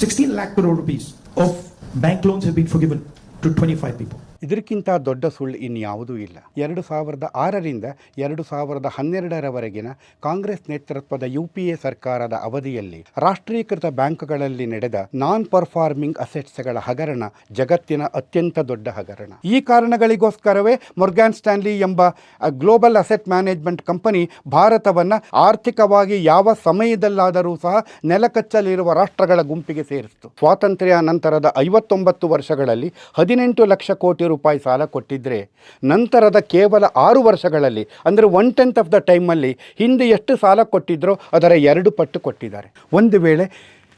16 lakh crore rupees of bank loans have been forgiven to 25 people. ಇದಕ್ಕಿಂತ ದೊಡ್ಡ ಸುಳ್ಳು ಇನ್ಯಾವುದೂ ಇಲ್ಲ. ಎರಡು ಸಾವಿರದ ಆರರಿಂದ ಎರಡು ಸಾವಿರದ ಹನ್ನೆರಡರವರೆಗಿನ ಕಾಂಗ್ರೆಸ್ ನೇತೃತ್ವದ ಯು ಪಿ ಎ ಸರ್ಕಾರದ ಅವಧಿಯಲ್ಲಿ ರಾಷ್ಟ್ರೀಕೃತ ಬ್ಯಾಂಕ್ಗಳಲ್ಲಿ ನಡೆದ ನಾನ್ ಪರ್ಫಾರ್ಮಿಂಗ್ ಅಸೆಟ್ಸ್ಗಳ ಹಗರಣ ಜಗತ್ತಿನ ಅತ್ಯಂತ ದೊಡ್ಡ ಹಗರಣ. ಈ ಕಾರಣಗಳಿಗೋಸ್ಕರವೇ ಮೊರ್ಗ್ಯಾನ್ ಸ್ಟ್ಯಾನ್ಲಿ ಎಂಬ ಗ್ಲೋಬಲ್ ಅಸೆಟ್ ಮ್ಯಾನೇಜ್ಮೆಂಟ್ ಕಂಪನಿ ಭಾರತವನ್ನು ಆರ್ಥಿಕವಾಗಿ ಯಾವ ಸಮಯದಲ್ಲಾದರೂ ಸಹ ನೆಲಕಚ್ಚಲಿರುವ ರಾಷ್ಟ್ರಗಳ ಗುಂಪಿಗೆ ಸೇರಿಸಿತು. ಸ್ವಾತಂತ್ರ್ಯ ನಂತರದ ಐವತ್ತೊಂಬತ್ತು ವರ್ಷಗಳಲ್ಲಿ ಹದಿನೆಂಟು ಲಕ್ಷ ಕೋಟಿ ರೂಪಾಯಿ ಸಾಲ ಕೊಟ್ಟಿದ್ದರೆ ನಂತರದ ಕೇವಲ ಆರು ವರ್ಷಗಳಲ್ಲಿ, ಅಂದರೆ ಒನ್ ಟೆಂತ್ ಆಫ್ ದ ಟೈಮಲ್ಲಿ ಹಿಂದೆ ಎಷ್ಟು ಸಾಲ ಕೊಟ್ಟಿದ್ದರೋ ಅದರ ಎರಡು ಪಟ್ಟು ಕೊಟ್ಟಿದ್ದಾರೆ. ಒಂದು ವೇಳೆ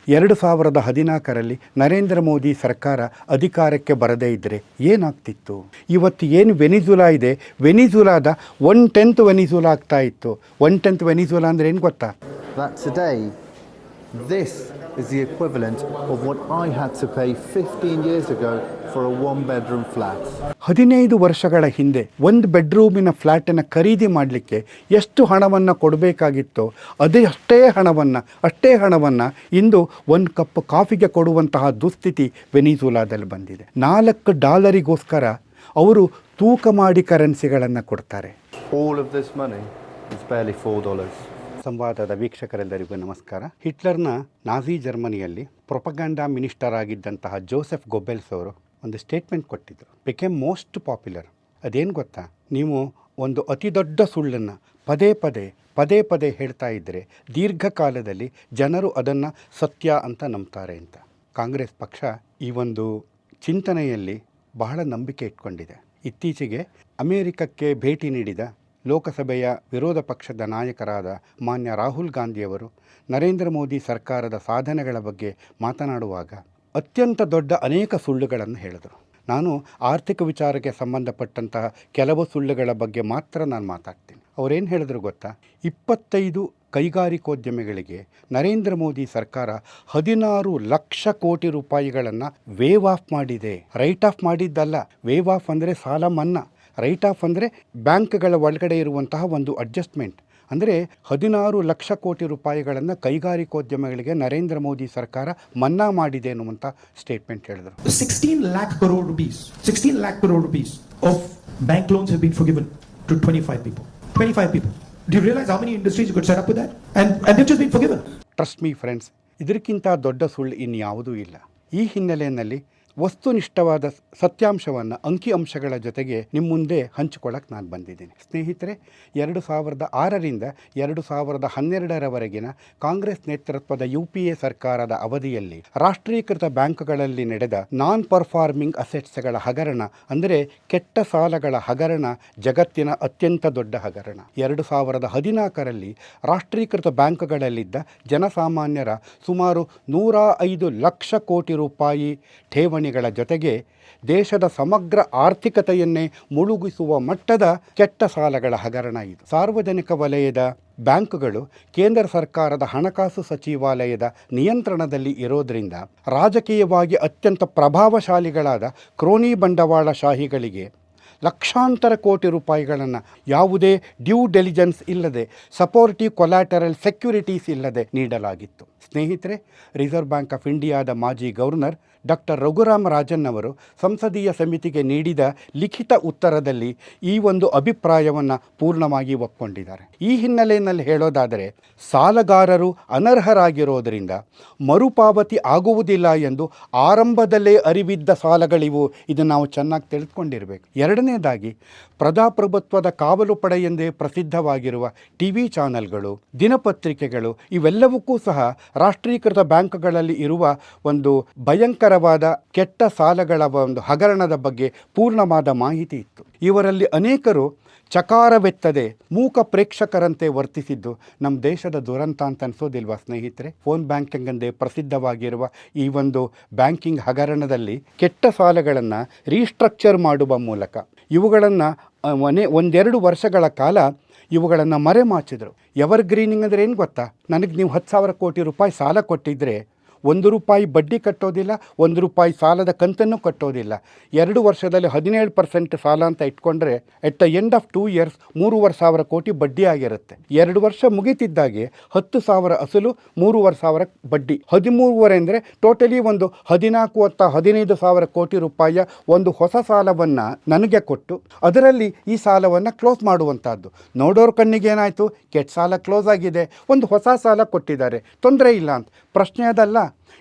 ಎರಡು ಸಾವಿರದ ಹದಿನಾಲ್ಕರಲ್ಲಿ ನರೇಂದ್ರ ಮೋದಿ ಸರ್ಕಾರ ಅಧಿಕಾರಕ್ಕೆ ಬರದೇ ಇದ್ದರೆ ಏನಾಗ್ತಿತ್ತು? ಇವತ್ತು ಏನು ವೆನಿಜುಲಾ ಇದೆ? ವೆನಿಜುಲಾದ ಒನ್ ಟೆಂತ್ ವೆನಿಜುಲಾ ಆಗ್ತಾ ಇತ್ತು. ಒನ್ ಟೆಂತ್ ವೆನಿಜುಲಾ ಅಂದರೆ ಏನು ಗೊತ್ತಾ? This is the equivalent of what I had to pay 15 years ago for a one bedroom flat. ಹದಿನೈದು ವರ್ಷಗಳ ಹಿಂದೆ ಒಂದು ಬೆಡ್ರೂಮಿನ ಫ್ಲ್ಯಾಟನ್ನು ಖರೀದಿ ಮಾಡಲಿಕ್ಕೆ ಎಷ್ಟು ಹಣವನ್ನು ಕೊಡಬೇಕಾಗಿತ್ತೋ ಅದೇ ಅಷ್ಟೇ ಹಣವನ್ನು ಅಷ್ಟೇ ಹಣವನ್ನು ಇಂದು ಒಂದು ಕಪ್ ಕಾಫಿಗೆ ಕೊಡುವಂತಹ ದುಸ್ಥಿತಿ ವೆನಿಜುಲಾದಲ್ಲಿ ಬಂದಿದೆ ನಾಲ್ಕು ಡಾಲರಿಗೋಸ್ಕರ ಅವರು ತೂಕ ಮಾಡಿ ಕರೆನ್ಸಿಗಳನ್ನು ಕೊಡ್ತಾರೆ All of this money is barely $4. ಸಂವಾದದ ವೀಕ್ಷಕರೆಲ್ಲರಿಗೂ ನಮಸ್ಕಾರ. ಹಿಟ್ಲರ್ನ ನಾಜಿ ಜರ್ಮನಿಯಲ್ಲಿ ಪ್ರೊಪಗಾಂಡಾ ಮಿನಿಸ್ಟರ್ ಆಗಿದ್ದಂತಹ ಜೋಸೆಫ್ ಗೊಬೆಲ್ಸ್ ಅವರು ಒಂದು ಸ್ಟೇಟ್ಮೆಂಟ್ ಕೊಟ್ಟಿದ್ದರು ಬಿಕೆಮ್ ಮೋಸ್ಟ್ ಪಾಪ್ಯುಲರ್ ಅದೇನು ಗೊತ್ತಾ? ನೀವು ಒಂದು ಅತಿ ದೊಡ್ಡ ಸುಳ್ಳನ್ನು ಪದೇ ಪದೇ ಪದೇ ಪದೇ ಹೇಳ್ತಾ ಇದ್ದರೆ ದೀರ್ಘಕಾಲದಲ್ಲಿ ಜನರು ಅದನ್ನು ಸತ್ಯ ಅಂತ ನಂಬ್ತಾರೆ ಅಂತ. ಕಾಂಗ್ರೆಸ್ ಪಕ್ಷ ಈ ಒಂದು ಚಿಂತನೆಯಲ್ಲಿ ಬಹಳ ನಂಬಿಕೆ ಇಟ್ಕೊಂಡಿದೆ. ಇತ್ತೀಚೆಗೆ ಅಮೇರಿಕಕ್ಕೆ ಭೇಟಿ ನೀಡಿದ ಲೋಕಸಭೆಯ ವಿರೋಧ ಪಕ್ಷದ ನಾಯಕರಾದ ಮಾನ್ಯ ರಾಹುಲ್ ಗಾಂಧಿಯವರು ನರೇಂದ್ರ ಮೋದಿ ಸರ್ಕಾರದ ಸಾಧನೆಗಳ ಬಗ್ಗೆ ಮಾತನಾಡುವಾಗ ಅತ್ಯಂತ ದೊಡ್ಡ ಅನೇಕ ಸುಳ್ಳುಗಳನ್ನು ಹೇಳಿದರು. ನಾನು ಆರ್ಥಿಕ ವಿಚಾರಕ್ಕೆ ಸಂಬಂಧಪಟ್ಟಂತಹ ಕೆಲವು ಸುಳ್ಳುಗಳ ಬಗ್ಗೆ ಮಾತ್ರ ನಾನು ಮಾತಾಡ್ತೀನಿ. ಅವರೇನು ಹೇಳಿದ್ರು ಗೊತ್ತಾ? ಇಪ್ಪತ್ತೈದು ಕೈಗಾರಿಕೋದ್ಯಮಿಗಳಿಗೆ ನರೇಂದ್ರ ಮೋದಿ ಸರ್ಕಾರ ಹದಿನಾರು ಲಕ್ಷ ಕೋಟಿ ರೂಪಾಯಿಗಳನ್ನು ವೇವ್ ಆಫ್ ಮಾಡಿದೆ. ರೈಟ್ ಆಫ್ ಮಾಡಿದ್ದಲ್ಲ. ವೇವ್ ಆಫ್ ಅಂದರೆ ಸಾಲ ಮನ್ನಾ. ರೈಟ್ ಆಫ್ ಅಂದರೆ ಬ್ಯಾಂಕ್ಗಳ ಒಳಗಡೆ ಇರುವಂತಹ ಒಂದು ಅಡ್ಜಸ್ಟ್ಮೆಂಟ್ ಅಂದರೆ ಹದಿನಾರು ಲಕ್ಷ ಕೋಟಿ ರೂಪಾಯಿಗಳನ್ನು ಕೈಗಾರಿಕೋದ್ಯಮಗಳಿಗೆ ನರೇಂದ್ರ ಮೋದಿ ಸರ್ಕಾರ ಮನ್ನಾ ಮಾಡಿದೆ ಅನ್ನುವಂಥ ಸ್ಟೇಟ್ಮೆಂಟ್ ಹೇಳಿದರು. Sixteen lakh crore rupees sixteen lakh crore rupees of bank loans has been for to twenty five people twenty five people the realise how many industries good set up that and and that just been forgiven trust me friends ಇದಕ್ಕಿಂತ ದೊಡ್ಡ ಸುಳ್ಳು ಇನ್ಯಾವುದೂ ಇಲ್ಲ. ಈ ಹಿನ್ನೆಲೆಯಲ್ಲಿ ವಸ್ತುನಿಷ್ಠವಾದ ಸತ್ಯಾಂಶವನ್ನು ಅಂಕಿಅಂಶಗಳ ಜೊತೆಗೆ ನಿಮ್ಮ ಮುಂದೆ ಹಂಚಿಕೊಳ್ಳಕ್ಕೆ ನಾನು ಬಂದಿದ್ದೀನಿ. ಸ್ನೇಹಿತರೆ, ಎರಡು ಸಾವಿರದ ಆರರಿಂದ ಎರಡು ಸಾವಿರದ ಹನ್ನೆರಡರವರೆಗಿನ ಕಾಂಗ್ರೆಸ್ ನೇತೃತ್ವದ ಯು ಪಿ ಎ ಸರ್ಕಾರದ ಅವಧಿಯಲ್ಲಿ ರಾಷ್ಟ್ರೀಕೃತ ಬ್ಯಾಂಕ್ಗಳಲ್ಲಿ ನಡೆದ ನಾನ್ ಪರ್ಫಾರ್ಮಿಂಗ್ ಅಸೆಟ್ಸ್ಗಳ ಹಗರಣ ಅಂದರೆ ಕೆಟ್ಟ ಸಾಲಗಳ ಹಗರಣ ಜಗತ್ತಿನ ಅತ್ಯಂತ ದೊಡ್ಡ ಹಗರಣ. ಎರಡು ಸಾವಿರದ ಹದಿನಾಲ್ಕರಲ್ಲಿ ರಾಷ್ಟ್ರೀಕೃತ ಬ್ಯಾಂಕ್ಗಳಲ್ಲಿದ್ದ ಜನಸಾಮಾನ್ಯರ ಸುಮಾರು ನೂರ ಐದು ಲಕ್ಷ ಕೋಟಿ ರೂಪಾಯಿ ಠೇವಣಿಗಳ ಜೊತೆಗೆ ದೇಶದ ಸಮಗ್ರ ಆರ್ಥಿಕತೆಯನ್ನೇ ಮುಳುಗಿಸುವ ಮಟ್ಟದ ಕೆಟ್ಟ ಸಾಲಗಳ ಹಗರಣ ಇದು. ಸಾರ್ವಜನಿಕ ವಲಯದ ಬ್ಯಾಂಕುಗಳು ಕೇಂದ್ರ ಸರ್ಕಾರದ ಹಣಕಾಸು ಸಚಿವಾಲಯದ ನಿಯಂತ್ರಣದಲ್ಲಿ ಇರೋದ್ರಿಂದ ರಾಜಕೀಯವಾಗಿ ಅತ್ಯಂತ ಪ್ರಭಾವಶಾಲಿಗಳಾದ ಕ್ರೋನಿ ಬಂಡವಾಳಶಾಹಿಗಳಿಗೆ ಲಕ್ಷಾಂತರ ಕೋಟಿ ರೂಪಾಯಿಗಳನ್ನು ಯಾವುದೇ ಡ್ಯೂ ಡೆಲಿಜೆನ್ಸ್ ಇಲ್ಲದೆ ಸಪೋರ್ಟಿವ್ ಕೊಲ್ಯಾಟರಲ್ ಸೆಕ್ಯುರಿಟೀಸ್ ಇಲ್ಲದೆ ನೀಡಲಾಗಿತ್ತು. ಸ್ನೇಹಿತರೆ, ರಿಸರ್ವ್ ಬ್ಯಾಂಕ್ ಆಫ್ ಇಂಡಿಯಾದ ಮಾಜಿ ಗವರ್ನರ್ ಡಾಕ್ಟರ್ ರಘುರಾಮ ರಾಜನ್ ಅವರು ಸಂಸದೀಯ ಸಮಿತಿಗೆ ನೀಡಿದ ಲಿಖಿತ ಉತ್ತರದಲ್ಲಿ ಈ ಒಂದು ಅಭಿಪ್ರಾಯವನ್ನು ಪೂರ್ಣವಾಗಿ ಒಪ್ಪಿಕೊಂಡಿದ್ದಾರೆ ಈ ಹಿನ್ನೆಲೆಯಲ್ಲಿ ಹೇಳೋದಾದರೆ, ಸಾಲಗಾರರು ಅನರ್ಹರಾಗಿರೋದರಿಂದ ಮರುಪಾವತಿ ಆಗುವುದಿಲ್ಲ ಎಂದು ಆರಂಭದಲ್ಲೇ ಅರಿವಿದ್ದ ಸಾಲಗಳಿವು ಇದು ನಾವು ಚೆನ್ನಾಗಿ ತಿಳಿದುಕೊಂಡಿರಬೇಕು. ಎರಡನೇದಾಗಿ, ಪ್ರಜಾಪ್ರಭುತ್ವದ ಕಾವಲು ಪಡೆ ಎಂದೇ ಪ್ರಸಿದ್ಧವಾಗಿರುವ ಟಿ ವಿ ಚಾನೆಲ್ಗಳು, ದಿನಪತ್ರಿಕೆಗಳು ಇವೆಲ್ಲವಕ್ಕೂ ಸಹ ರಾಷ್ಟ್ರೀಕೃತ ಬ್ಯಾಂಕ್ಗಳಲ್ಲಿ ಇರುವ ಒಂದು ಭಯಂಕರವಾದ ಕೆಟ್ಟ ಸಾಲಗಳ ಒಂದು ಹಗರಣದ ಬಗ್ಗೆ ಪೂರ್ಣವಾದ ಮಾಹಿತಿ ಇತ್ತು. ಇವರಲ್ಲಿ ಅನೇಕರು ಚಕಾರವೆತ್ತದೆ ಮೂಕ ಪ್ರೇಕ್ಷಕರಂತೆ ವರ್ತಿಸಿದ್ದು ನಮ್ಮ ದೇಶದ ದುರಂತ ಅಂತ ಅನಿಸೋದಿಲ್ವಾ ಸ್ನೇಹಿತರೆ? ಫೋನ್ ಬ್ಯಾಂಕಿಂಗ್ ಎಂದೇ ಪ್ರಸಿದ್ಧವಾಗಿರುವ ಈ ಒಂದು ಬ್ಯಾಂಕಿಂಗ್ ಹಗರಣದಲ್ಲಿ ಕೆಟ್ಟ ಸಾಲಗಳನ್ನು ರೀಸ್ಟ್ರಕ್ಚರ್ ಮಾಡುವ ಮೂಲಕ ಇವುಗಳನ್ನು ಮನೆ ಒಂದೆರಡು ವರ್ಷಗಳ ಕಾಲ ಇವುಗಳನ್ನು ಮರೆಮಾಚಿದರು. ಎವರ್ ಗ್ರೀನಿಂಗ್ ಅಂದರೆ ಏನು ಗೊತ್ತಾ? ನನಗೆ ನೀವು ಹತ್ತು ಸಾವಿರ ಕೋಟಿ ರೂಪಾಯಿ ಸಾಲ ಕೊಟ್ಟಿದ್ದರೆ ಒಂದು ರೂಪಾಯಿ ಬಡ್ಡಿ ಕಟ್ಟೋದಿಲ್ಲ, ಒಂದು ರೂಪಾಯಿ ಸಾಲದ ಕಂತನ್ನು ಕಟ್ಟೋದಿಲ್ಲ. ಎರಡು ವರ್ಷದಲ್ಲಿ ಹದಿನೇಳು ಪರ್ಸೆಂಟ್ ಸಾಲ ಅಂತ ಇಟ್ಕೊಂಡ್ರೆ at the end of two years ಮೂರುವರೆ ಸಾವಿರ ಕೋಟಿ ಬಡ್ಡಿ ಆಗಿರುತ್ತೆ. ಎರಡು ವರ್ಷ ಮುಗಿತಿದ್ದಾಗೆ ಹತ್ತು ಸಾವಿರ ಅಸಲು, ಮೂರುವರೆ ಸಾವಿರ ಬಡ್ಡಿ. ಹದಿಮೂರುವರೆ ಅಂದರೆ ಟೋಟಲಿ ಒಂದು ಹದಿನಾಲ್ಕು ಅಥವಾ ಹದಿನೈದು ಸಾವಿರ ಕೋಟಿ ರೂಪಾಯಿಯ ಒಂದು ಹೊಸ ಸಾಲವನ್ನು ನನಗೆ ಕೊಟ್ಟು ಅದರಲ್ಲಿ ಈ ಸಾಲವನ್ನು ಕ್ಲೋಸ್ ಮಾಡುವಂಥದ್ದು ನೋಡೋರ ಕಣ್ಣಿಗೆ ಏನಾಯಿತು ಕೆಟ್ಟ ಸಾಲ ಕ್ಲೋಸ್ ಆಗಿದೆ. ಒಂದು ಹೊಸ ಸಾಲ ಕೊಟ್ಟಿದ್ದಾರೆ. ತೊಂದರೆ ಇಲ್ಲ ಅಂತ. ಪ್ರಶ್ನೆ ಅದಲ್ಲ.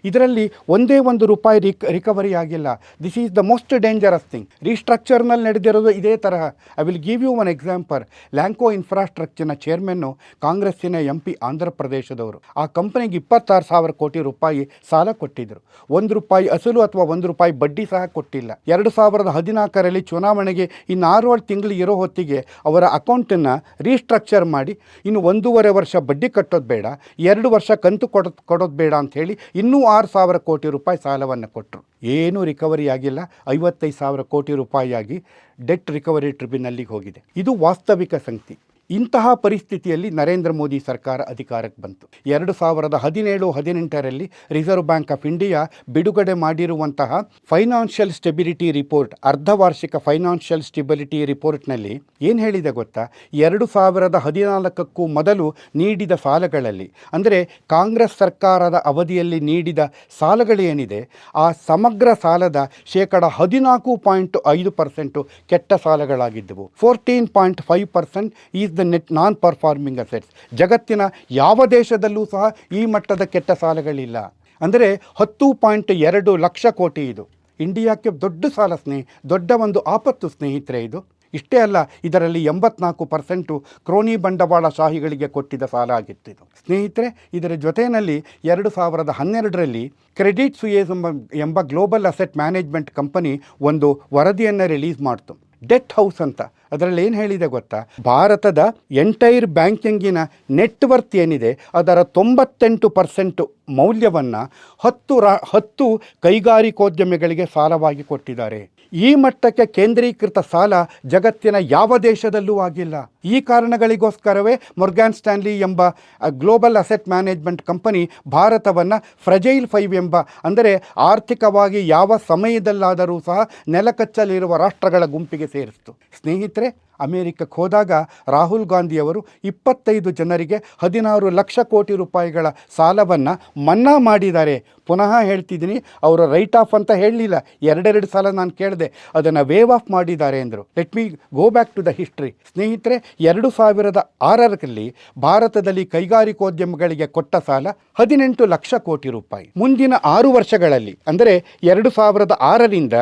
ಇದರಲ್ಲಿ ಒಂದೇ ಒಂದು ರೂಪಾಯಿ ರಿಕ್ ರಿಕವರಿ ಆಗಿಲ್ಲ. This is the most dangerous thing ರೀಸ್ಟ್ರಕ್ಚರ್ನಲ್ಲಿ ನಡೆದಿರೋದು ಇದೇ ತರಹ. I will give you one example Lanco ಇನ್ಫ್ರಾಸ್ಟ್ರಕ್ಚರ್ನ chairman ಕಾಂಗ್ರೆಸ್ಸಿನ ಎಂ ಪಿ ಆಂಧ್ರ ಪ್ರದೇಶದವರು. ಆ ಕಂಪನಿಗೆ ಇಪ್ಪತ್ತಾರು ಸಾವಿರ ಕೋಟಿ ರೂಪಾಯಿ ಸಾಲ ಕೊಟ್ಟಿದ್ದರು ಒಂದು ರೂಪಾಯಿ ಅಸಲು ಅಥವಾ ಒಂದು ರೂಪಾಯಿ ಬಡ್ಡಿ ಸಹ ಕೊಟ್ಟಿಲ್ಲ. ಎರಡು ಸಾವಿರದ ಹದಿನಾಲ್ಕರಲ್ಲಿ ಚುನಾವಣೆಗೆ ಇನ್ನು ಆರು ತಿಂಗಳು ಇರೋ ಹೊತ್ತಿಗೆ ಅವರ ಅಕೌಂಟನ್ನು ರೀಸ್ಟ್ರಕ್ಚರ್ ಮಾಡಿ, ಇನ್ನು ಒಂದೂವರೆ ವರ್ಷ ಬಡ್ಡಿ ಕಟ್ಟೋದು ಬೇಡ, ಎರಡು ವರ್ಷ ಕಂತು ಕೊಡೋದು ಕೊಡೋದು ಬೇಡ ಅಂಥೇಳಿ ಇನ್ನೂ ಆರು ಸಾವಿರ ಕೋಟಿ ರೂಪಾಯಿ ಸಾಲವನ್ನು ಕೊಟ್ಟರು ಏನೂ ರಿಕವರಿ ಆಗಿಲ್ಲ. ಐವತ್ತೈದು ಸಾವಿರ ಕೋಟಿ ರೂಪಾಯಿಯಾಗಿ ಡೆಟ್ ರಿಕವರಿ ಟ್ರಿಬ್ಯುನಲ್ಲಿಗೆ ಹೋಗಿದೆ. ಇದು ವಾಸ್ತವಿಕ ಸಂಗತಿ. ಇಂತಹ ಪರಿಸ್ಥಿತಿಯಲ್ಲಿ ನರೇಂದ್ರ ಮೋದಿ ಸರ್ಕಾರ ಅಧಿಕಾರಕ್ಕೆ ಬಂತು. ಎರಡು ಸಾವಿರದ ಹದಿನೇಳು, ಹದಿನೆಂಟರಲ್ಲಿ ರಿಸರ್ವ್ ಬ್ಯಾಂಕ್ ಆಫ್ ಇಂಡಿಯಾ ಬಿಡುಗಡೆ ಮಾಡಿರುವಂತಹ ಫೈನಾನ್ಷಿಯಲ್ ಸ್ಟೆಬಿಲಿಟಿ ರಿಪೋರ್ಟ್ ಅರ್ಧವಾರ್ಷಿಕ ಫೈನಾನ್ಷಿಯಲ್ ಸ್ಟೆಬಿಲಿಟಿ ರಿಪೋರ್ಟ್ನಲ್ಲಿ ಏನು ಹೇಳಿದೆ ಗೊತ್ತಾ? ಎರಡು ಸಾವಿರದ ಹದಿನಾಲ್ಕಕ್ಕೂ ಮೊದಲು ನೀಡಿದ ಸಾಲಗಳಲ್ಲಿ, ಅಂದರೆ ಕಾಂಗ್ರೆಸ್ ಸರ್ಕಾರದ ಅವಧಿಯಲ್ಲಿ ನೀಡಿದ ಸಾಲಗಳೇನಿದೆ ಆ ಸಮಗ್ರ ಸಾಲದ ಶೇಕಡ ಹದಿನಾಲ್ಕು ಪಾಯಿಂಟ್ ಐದು ಪರ್ಸೆಂಟು ಕೆಟ್ಟ ಸಾಲಗಳಾಗಿದ್ದವು. Fourteen point five percent is the net non performing assets ಜಗತ್ತಿನ ಯಾವ ದೇಶದಲ್ಲೂ ಸಹ ಈ ಮಟ್ಟದ ಕೆಟ್ಟ ಸಾಲಗಳಿಲ್ಲ. ಅಂದರೆ ಹತ್ತು ಪಾಯಿಂಟ್ ಎರಡು ಲಕ್ಷ ಕೋಟಿ ಇದು. ಇಂಡಿಯಾಕ್ಕೆ ದೊಡ್ಡ ಸಾಲ ಸ್ನೇಹಿ, ದೊಡ್ಡ ಒಂದು ಆಪತ್ತು ಸ್ನೇಹಿತರೆ ಇದು. ಇಷ್ಟೇ ಅಲ್ಲ, ಇದರಲ್ಲಿ ಎಂಬತ್ನಾಲ್ಕು ಪರ್ಸೆಂಟು ಕ್ರೋನಿ ಬಂಡವಾಳ ಶಾಹಿಗಳಿಗೆ ಕೊಟ್ಟಿದ್ದ ಸಾಲ ಆಗಿತ್ತು ಇದು. ಸ್ನೇಹಿತರೆ, ಇದರ ಜೊತೆಯಲ್ಲಿ ಎರಡು ಸಾವಿರದ ಹನ್ನೆರಡರಲ್ಲಿ ಕ್ರೆಡಿಟ್ ಸುಯೇಸ್ ಎಂಬ ಎಂಬ ಗ್ಲೋಬಲ್ ಅಸೆಟ್ ಮ್ಯಾನೇಜ್ಮೆಂಟ್ ಕಂಪನಿ ಒಂದು ವರದಿಯನ್ನು ರಿಲೀಸ್ ಮಾಡ್ತು. ಡೆತ್ ಹೌಸ್ ಅಂತ. ಅದರಲ್ಲಿ ಏನು ಹೇಳಿದೆ ಗೊತ್ತಾ? ಭಾರತದ ಎಂಟೈರ್ ಬ್ಯಾಂಕಿಂಗಿನ ನೆಟ್ವರ್ತ್ ಏನಿದೆ, ಅದರ ತೊಂಬತ್ತೆಂಟು ಪರ್ಸೆಂಟು ಮೌಲ್ಯವನ್ನು ಹತ್ತು ರಾ, ಹತ್ತು ಕೈಗಾರಿಕೋದ್ಯಮಿಗಳಿಗೆ ಸಾಲವಾಗಿ ಕೊಟ್ಟಿದ್ದಾರೆ. ಈ ಮಟ್ಟಕ್ಕೆ ಕೇಂದ್ರೀಕೃತ ಸಾಲ ಜಗತ್ತಿನ ಯಾವ ದೇಶದಲ್ಲೂ ಆಗಿಲ್ಲ. ಈ ಕಾರಣಗಳಿಗೋಸ್ಕರವೇ ಮೊರ್ಗ್ಯಾನ್ ಸ್ಟ್ಯಾನ್ಲಿ ಎಂಬ ಗ್ಲೋಬಲ್ ಅಸೆಟ್ ಮ್ಯಾನೇಜ್ಮೆಂಟ್ ಕಂಪನಿ ಭಾರತವನ್ನು ಫ್ರಜೈಲ್ ಫೈವ್ ಎಂಬ, ಅಂದರೆ ಆರ್ಥಿಕವಾಗಿ ಯಾವ ಸಮಯದಲ್ಲಾದರೂ ಸಹ ನೆಲಕಚ್ಚಲಿರುವ ರಾಷ್ಟ್ರಗಳ ಗುಂಪಿಗೆ ಸೇರಿಸಿತು. ಸ್ನೇಹಿತರೆ ಅಮೇರಿಕಕ್ಕೆ ಹೋದಾಗ ರಾಹುಲ್ ಗಾಂಧಿಯವರು ಇಪ್ಪತ್ತೈದು ಜನರಿಗೆ ಹದಿನಾರು ಲಕ್ಷ ಕೋಟಿ ರೂಪಾಯಿಗಳ ಸಾಲವನ್ನು ಮನ್ನಾ ಮಾಡಿದ್ದಾರೆ. ಪುನಃ ಹೇಳ್ತಿದ್ದೀನಿ, ಅವರು ರೈಟ್ ಆಫ್ ಅಂತ ಹೇಳಲಿಲ್ಲ. ಎರಡೆರಡು ಸಲ ನಾನು ಕೇಳಿದೆ, ಅದನ್ನು ವೇವ್ ಆಫ್ ಮಾಡಿದ್ದಾರೆ ಎಂದರು. Let me go back to the history ಸ್ನೇಹಿತರೆ, ಎರಡು ಸಾವಿರದ ಆರರಲ್ಲಿ ಭಾರತದಲ್ಲಿ ಕೈಗಾರಿಕೋದ್ಯಮಗಳಿಗೆ ಕೊಟ್ಟ ಸಾಲ ಹದಿನೆಂಟು ಲಕ್ಷ ಕೋಟಿ ರೂಪಾಯಿ. ಮುಂದಿನ ಆರು ವರ್ಷಗಳಲ್ಲಿ, ಅಂದರೆ ಎರಡು ಸಾವಿರದ ಆರರಿಂದ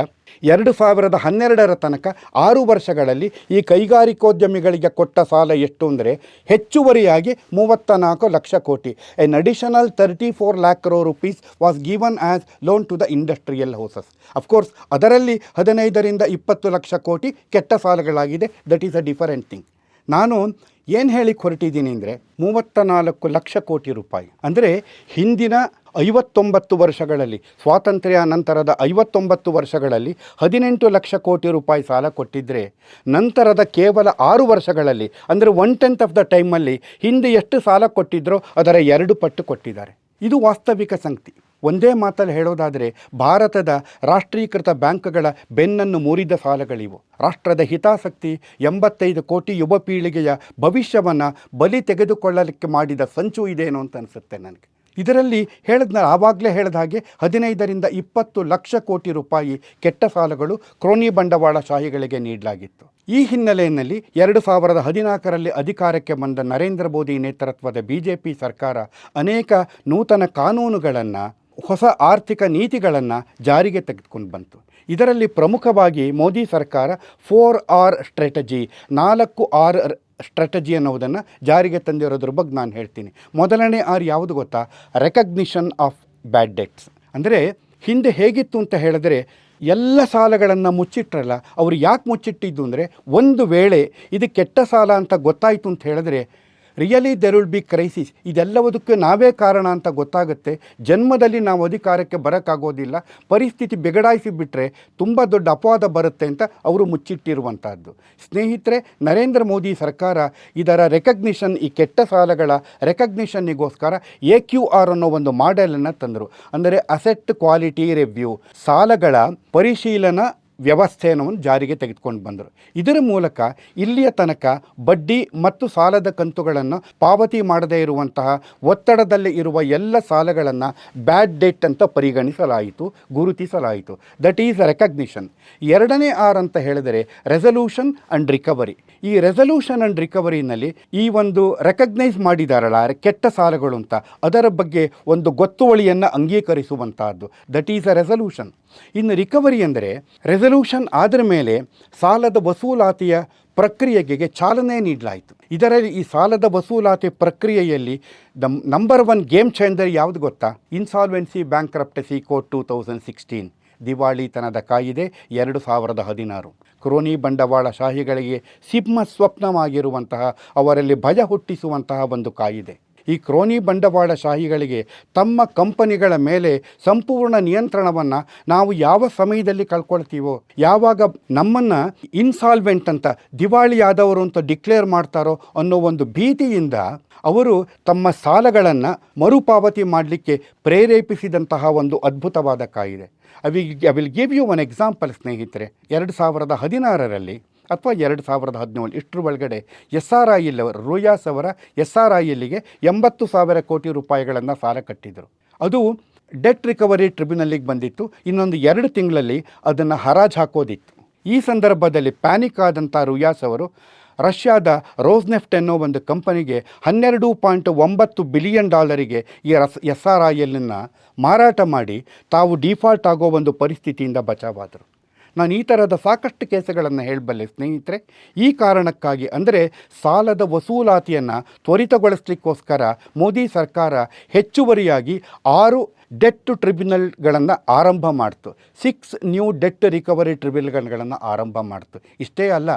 ಎರಡು ಸಾವಿರದ ಹನ್ನೆರಡರ ತನಕ ಆರು ವರ್ಷಗಳಲ್ಲಿ ಈ ಕೈಗಾರಿಕೋದ್ಯಮಿಗಳಿಗೆ ಕೊಟ್ಟ ಸಾಲ ಎಷ್ಟು ಅಂದರೆ ಹೆಚ್ಚುವರಿಯಾಗಿ ಮೂವತ್ತ ನಾಲ್ಕು ಲಕ್ಷ ಕೋಟಿ. An additional thirty four lakh crore rupees was given as loan to the industrial houses of course ಅದರಲ್ಲಿ ಹದಿನೈದರಿಂದ ಇಪ್ಪತ್ತು ಲಕ್ಷ ಕೋಟಿ ಕೆಟ್ಟ ಸಾಲಗಳಾಗಿದೆ. That is a different thing ನಾನು ಏನು ಹೇಳಿ ಹೊರಟಿದ್ದೀನಿ ಅಂದರೆ ಮೂವತ್ತ ನಾಲ್ಕು ಲಕ್ಷ ಕೋಟಿ ರೂಪಾಯಿ. ಅಂದರೆ ಹಿಂದಿನ ಐವತ್ತೊಂಬತ್ತು ವರ್ಷಗಳಲ್ಲಿ, ಸ್ವಾತಂತ್ರ್ಯ ನಂತರದ ಐವತ್ತೊಂಬತ್ತು ವರ್ಷಗಳಲ್ಲಿ ಹದಿನೆಂಟು ಲಕ್ಷ ಕೋಟಿ ರೂಪಾಯಿ ಸಾಲ ಕೊಟ್ಟಿದ್ದರೆ ನಂತರದ ಕೇವಲ ಆರು ವರ್ಷಗಳಲ್ಲಿ, ಅಂದರೆ ಒನ್ ಟೆಂತ್ ಆಫ್ ದ ಟೈಮಲ್ಲಿ ಹಿಂದೆ ಎಷ್ಟು ಸಾಲ ಕೊಟ್ಟಿದ್ರೋ ಅದರ ಎರಡು ಪಟ್ಟು ಕೊಟ್ಟಿದ್ದಾರೆ. ಇದು ವಾಸ್ತವಿಕ ಸಂಗತಿ. ಒಂದೇ ಮಾತಲ್ಲಿ ಹೇಳೋದಾದರೆ ಭಾರತದ ರಾಷ್ಟ್ರೀಕೃತ ಬ್ಯಾಂಕ್ಗಳ ಬೆನ್ನನ್ನು ಮೂರಿದ ಸಾಲಗಳಿವು. ರಾಷ್ಟ್ರದ ಹಿತಾಸಕ್ತಿ ಎಂಬತ್ತೈದು ಕೋಟಿ ಯುವ ಪೀಳಿಗೆಯ ಭವಿಷ್ಯವನ್ನು ಬಲಿ ತೆಗೆದುಕೊಳ್ಳಲಿಕ್ಕೆ ಮಾಡಿದ ಸಂಚು ಇದೇನೋ ಅಂತ ಅನಿಸುತ್ತೆ ನನಗೆ. ಇದರಲ್ಲಿ ಹೇಳಿದ್ನ ಆವಾಗಲೇ ಹೇಳಿದ ಹಾಗೆ ಹದಿನೈದರಿಂದ ಇಪ್ಪತ್ತು ಲಕ್ಷ ಕೋಟಿ ರೂಪಾಯಿ ಕೆಟ್ಟ ಸಾಲಗಳು ಕ್ರೋನಿ ಬಂಡವಾಳ ಶಾಹಿಗಳಿಗೆ ನೀಡಲಾಗಿತ್ತು. ಈ ಹಿನ್ನೆಲೆಯಲ್ಲಿ ಎರಡು ಸಾವಿರದ ಹದಿನಾಲ್ಕರಲ್ಲಿ ಅಧಿಕಾರಕ್ಕೆ ಬಂದ ನರೇಂದ್ರ ಮೋದಿ ನೇತೃತ್ವದ ಬಿ ಜೆ ಪಿ ಸರ್ಕಾರ ಅನೇಕ ನೂತನ ಕಾನೂನುಗಳನ್ನು ಹೊಸ ಆರ್ಥಿಕ ನೀತಿಗಳನ್ನು ಜಾರಿಗೆ ತೆಗೆದುಕೊಂಡು ಬಂತು. ಇದರಲ್ಲಿ ಪ್ರಮುಖವಾಗಿ ಮೋದಿ ಸರ್ಕಾರ ಫೋರ್ ಆರ್ ಸ್ಟ್ರಾಟಜಿ ನಾಲ್ಕು ಆರ್ ಸ್ಟ್ರಾಟಜಿ ಅನ್ನೋದನ್ನು ಜಾರಿಗೆ ತಂದಿರೋದ್ರ ಬಗ್ಗೆ ನಾನು ಹೇಳ್ತೀನಿ. ಮೊದಲನೇ ಆರ್ ಯಾವುದು ಗೊತ್ತಾ? ರೆಕಗ್ನಿಷನ್ ಆಫ್ ಬ್ಯಾಡ್ ಡೆಟ್ಸ್ ಅಂದರೆ ಹಿಂದೆ ಹೇಗಿತ್ತು ಅಂತ ಹೇಳಿದ್ರೆ ಎಲ್ಲ ಸಾಲಗಳನ್ನು ಮುಚ್ಚಿಟ್ರಲ್ಲ, ಅವರು ಯಾಕೆ ಮುಚ್ಚಿಟ್ಟಿದ್ದು ಅಂದರೆ ಒಂದು ವೇಳೆ ಇದು ಕೆಟ್ಟ ಸಾಲ ಅಂತ ಗೊತ್ತಾಯಿತು ಅಂತ ಹೇಳಿದ್ರೆ really there will be crisis ಇದೆಲ್ಲವದಕ್ಕೆ ನಾವೇ ಕಾರಣ ಅಂತ ಗೊತ್ತಾಗುತ್ತೆ. ಜನ್ಮದಲ್ಲಿ ನಾವು ಅಧಿಕಾರಕ್ಕೆ ಬರೋಕ್ಕಾಗೋದಿಲ್ಲ. ಪರಿಸ್ಥಿತಿ ಬಿಗಡಾಯಿಸಿ ಬಿಟ್ಟರೆ ತುಂಬ ದೊಡ್ಡ ಅಪವಾದ ಬರುತ್ತೆ ಅಂತ ಅವರು ಮುಚ್ಚಿಟ್ಟಿರುವಂಥದ್ದು ಸ್ನೇಹಿತರೆ, ನರೇಂದ್ರ ಮೋದಿ ಸರ್ಕಾರ ಇದರ ರೆಕಗ್ನಿಷನ್ ಈ ಕೆಟ್ಟ ಸಾಲಗಳ ರೆಕಗ್ನಿಷನ್ನಿಗೋಸ್ಕರ ಎ ಕ್ಯೂ ಆರ್ ಅನ್ನೋ ಒಂದು ಮಾಡೆಲನ್ನು ತಂದರು. ಅಂದರೆ ಅಸೆಟ್ ಕ್ವಾಲಿಟಿ ರಿವ್ಯೂ ಸಾಲಗಳ ಪರಿಶೀಲನಾ ವ್ಯವಸ್ಥೆಯನ್ನು ಜಾರಿಗೆ ತೆಗೆದುಕೊಂಡು ಬಂದರು. ಇದರ ಮೂಲಕ ಇಲ್ಲಿಯ ತನಕ ಬಡ್ಡಿ ಮತ್ತು ಸಾಲದ ಕಂತುಗಳನ್ನು ಪಾವತಿ ಮಾಡದೇ ಇರುವಂತಹ ಒತ್ತಡದಲ್ಲಿ ಇರುವ ಎಲ್ಲ ಸಾಲಗಳನ್ನು ಬ್ಯಾಡ್ ಡೆಟ್ ಅಂತ ಪರಿಗಣಿಸಲಾಯಿತು, ಗುರುತಿಸಲಾಯಿತು. ದಟ್ ಈಸ್ ರೆಕಗ್ನಿಷನ್ ಎರಡನೇ ಆರ್ ಅಂತ ಹೇಳಿದರೆ ರೆಸಲ್ಯೂಷನ್ ಆ್ಯಂಡ್ ರಿಕವರಿ ಈ ರೆಸಲ್ಯೂಷನ್ ಆ್ಯಂಡ್ ರಿಕವರಿನಲ್ಲಿ ಈ ಒಂದು ರೆಕಗ್ನೈಸ್ ಮಾಡಿದಾರಲ್ಲ ಕೆಟ್ಟ ಸಾಲಗಳು ಅಂತ, ಅದರ ಬಗ್ಗೆ ಒಂದು ಗೊತ್ತುವಳಿಯನ್ನು ಅಂಗೀಕರಿಸುವಂತಹದ್ದು. ದಟ್ ಈಸ್ ಅ ರೆಸಲ್ಯೂಷನ್ ಇನ್ನು ರಿಕವರಿ ಎಂದರೆ ರೆಸಲ್ಯೂಷನ್ ಆದರ ಮೇಲೆ ಸಾಲದ ವಸೂಲಾತಿಯ ಪ್ರಕ್ರಿಯೆಗೆ ಚಾಲನೆ ನೀಡಲಾಯಿತು. ಇದರಲ್ಲಿ ಈ ಸಾಲದ ವಸೂಲಾತಿ ಪ್ರಕ್ರಿಯೆಯಲ್ಲಿ ನಂಬರ್ ಒನ್ ಗೇಮ್ ಚೇಂಜರ್ ಯಾವುದು ಗೊತ್ತಾ? Insolvency bankruptcy court two thousand sixteen ದಿವಾಳಿತನದ ಕಾಯಿದೆ ಎರಡು ಸಾವಿರದ ಹದಿನಾರು. ಕ್ರೋನಿ ಬಂಡವಾಳಶಾಹಿಗಳಿಗೆ ಸಿಂಹ ಸ್ವಪ್ನವಾಗಿರುವಂತಹ ಅವರಲ್ಲಿ ಭಯ ಹುಟ್ಟಿಸುವಂತಹ ಒಂದು ಕಾಯಿದೆ. ಈ ಕ್ರೋನಿ ಬಂಡವಾಳಶಾಹಿಗಳಿಗೆ ತಮ್ಮ ಕಂಪನಿಗಳ ಮೇಲೆ ಸಂಪೂರ್ಣ ನಿಯಂತ್ರಣವನ್ನು ನಾವು ಯಾವ ಸಮಯದಲ್ಲಿ ಕಳ್ಕೊಳ್ತೀವೋ, ಯಾವಾಗ ನಮ್ಮನ್ನು ಇನ್ಸಾಲ್ವೆಂಟ್ ಅಂತ ದಿವಾಳಿಯಾದವರು ಅಂತ ಡಿಕ್ಲೇರ್ ಮಾಡ್ತಾರೋ ಅನ್ನೋ ಒಂದು ಭೀತಿಯಿಂದ ಅವರು ತಮ್ಮ ಸಾಲಗಳನ್ನು ಮರುಪಾವತಿ ಮಾಡಲಿಕ್ಕೆ ಪ್ರೇರೇಪಿಸಿದಂತಹ ಒಂದು ಅದ್ಭುತವಾದ ಕಾಯಿದೆ. ಅವಿ I will give you one example ಸ್ನೇಹಿತರೆ. ಎರಡು ಸಾವಿರದ ಹದಿನಾರರಲ್ಲಿ ಅಥವಾ ಎರಡು ಸಾವಿರದ ಹದಿನೇಳು ಇಷ್ಟರ ಒಳಗಡೆ ಎಸ್ ಆರ್ ಐ ಎಲ್ ಅವರು, ರೋಯಾಸ್ ಅವರ ಎಸ್ ಆರ್ ಐ ಎಲ್ಲಿಗೆ ಎಂಬತ್ತು ಸಾವಿರ ಕೋಟಿ ರೂಪಾಯಿಗಳನ್ನು ಸಾಲ ಕಟ್ಟಿದರು. ಅದು ಡೆಟ್ ರಿಕವರಿ ಟ್ರಿಬ್ಯುನಲ್ಲಿಗೆ ಬಂದಿತ್ತು. ಇನ್ನೊಂದು ಎರಡು ತಿಂಗಳಲ್ಲಿ ಅದನ್ನು ಹರಾಜು ಹಾಕೋದಿತ್ತು. ಈ ಸಂದರ್ಭದಲ್ಲಿ ಪ್ಯಾನಿಕ್ ಆದಂಥ ರುಯಾಸ್ ಅವರು, ರಷ್ಯಾದ ರೋಸ್ನೆಫ್ಟ್ ಅನ್ನೋ ಒಂದು ಕಂಪನಿಗೆ ಹನ್ನೆರಡು ಪಾಯಿಂಟ್ ಒಂಬತ್ತು ಬಿಲಿಯನ್ ಡಾಲರಿಗೆ ಈ ರಸ್ ಎಸ್ ಆರ್ ಐ ಎಲ್ಲನ್ನು ಮಾರಾಟ ಮಾಡಿ ತಾವು ಡಿಫಾಲ್ಟ್ ಆಗೋ ಒಂದು ಪರಿಸ್ಥಿತಿಯಿಂದ ಬಚಾವಾದರು. ನಾನು ಈ ಥರದ ಸಾಕಷ್ಟು ಕೇಸುಗಳನ್ನು ಹೇಳಬಲ್ಲೆ ಸ್ನೇಹಿತರೆ. ಈ ಕಾರಣಕ್ಕಾಗಿ ಅಂದರೆ ಸಾಲದ ವಸೂಲಾತಿಯನ್ನು ತ್ವರಿತಗೊಳಿಸಲಿಕ್ಕೋಸ್ಕರ ಮೋದಿ ಸರ್ಕಾರ ಹೆಚ್ಚುವರಿಯಾಗಿ ಆರು ಡೆಟ್ ಟ್ರಿಬ್ಯುನಲ್ಗಳನ್ನು ಆರಂಭ ಮಾಡ್ತು. ಸಿಕ್ಸ್ ನ್ಯೂ ಡೆಟ್ ರಿಕವರಿ ಟ್ರಿಬ್ಯುನಲ್ಗಳನ್ನು ಆರಂಭ ಮಾಡ್ತು. ಇಷ್ಟೇ ಅಲ್ಲ,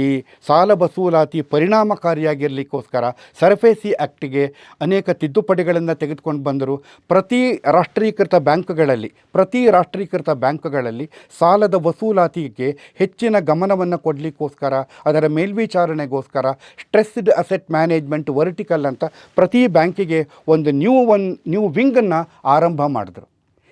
ಈ ಸಾಲ ವಸೂಲಾತಿ ಪರಿಣಾಮಕಾರಿಯಾಗಿರಲಿಕ್ಕೋಸ್ಕರ ಸರ್ಫೇಸಿ ಆ್ಯಕ್ಟಿಗೆ ಅನೇಕ ತಿದ್ದುಪಡಿಗಳನ್ನು ತೆಗೆದುಕೊಂಡು ಬಂದರು. ಪ್ರತಿ ರಾಷ್ಟ್ರೀಕೃತ ಬ್ಯಾಂಕ್ಗಳಲ್ಲಿ, ಪ್ರತಿ ರಾಷ್ಟ್ರೀಕೃತ ಬ್ಯಾಂಕ್ಗಳಲ್ಲಿ ಸಾಲದ ವಸೂಲಾತಿಗೆ ಹೆಚ್ಚಿನ ಗಮನವನ್ನು ಕೊಡಲಿಕ್ಕೋಸ್ಕರ, ಅದರ ಮೇಲ್ವಿಚಾರಣೆಗೋಸ್ಕರ ಸ್ಟ್ರೆಸ್ಡ್ ಅಸೆಟ್ ಮ್ಯಾನೇಜ್ಮೆಂಟ್ ವರ್ಟಿಕಲ್ ಅಂತ ಪ್ರತಿ ಬ್ಯಾಂಕಿಗೆ ಒಂದು ನ್ಯೂ ಒನ್, ನ್ಯೂ ವಿಂಗನ್ನು ಆರಂಭ ಮಾಡಿದ್ರು.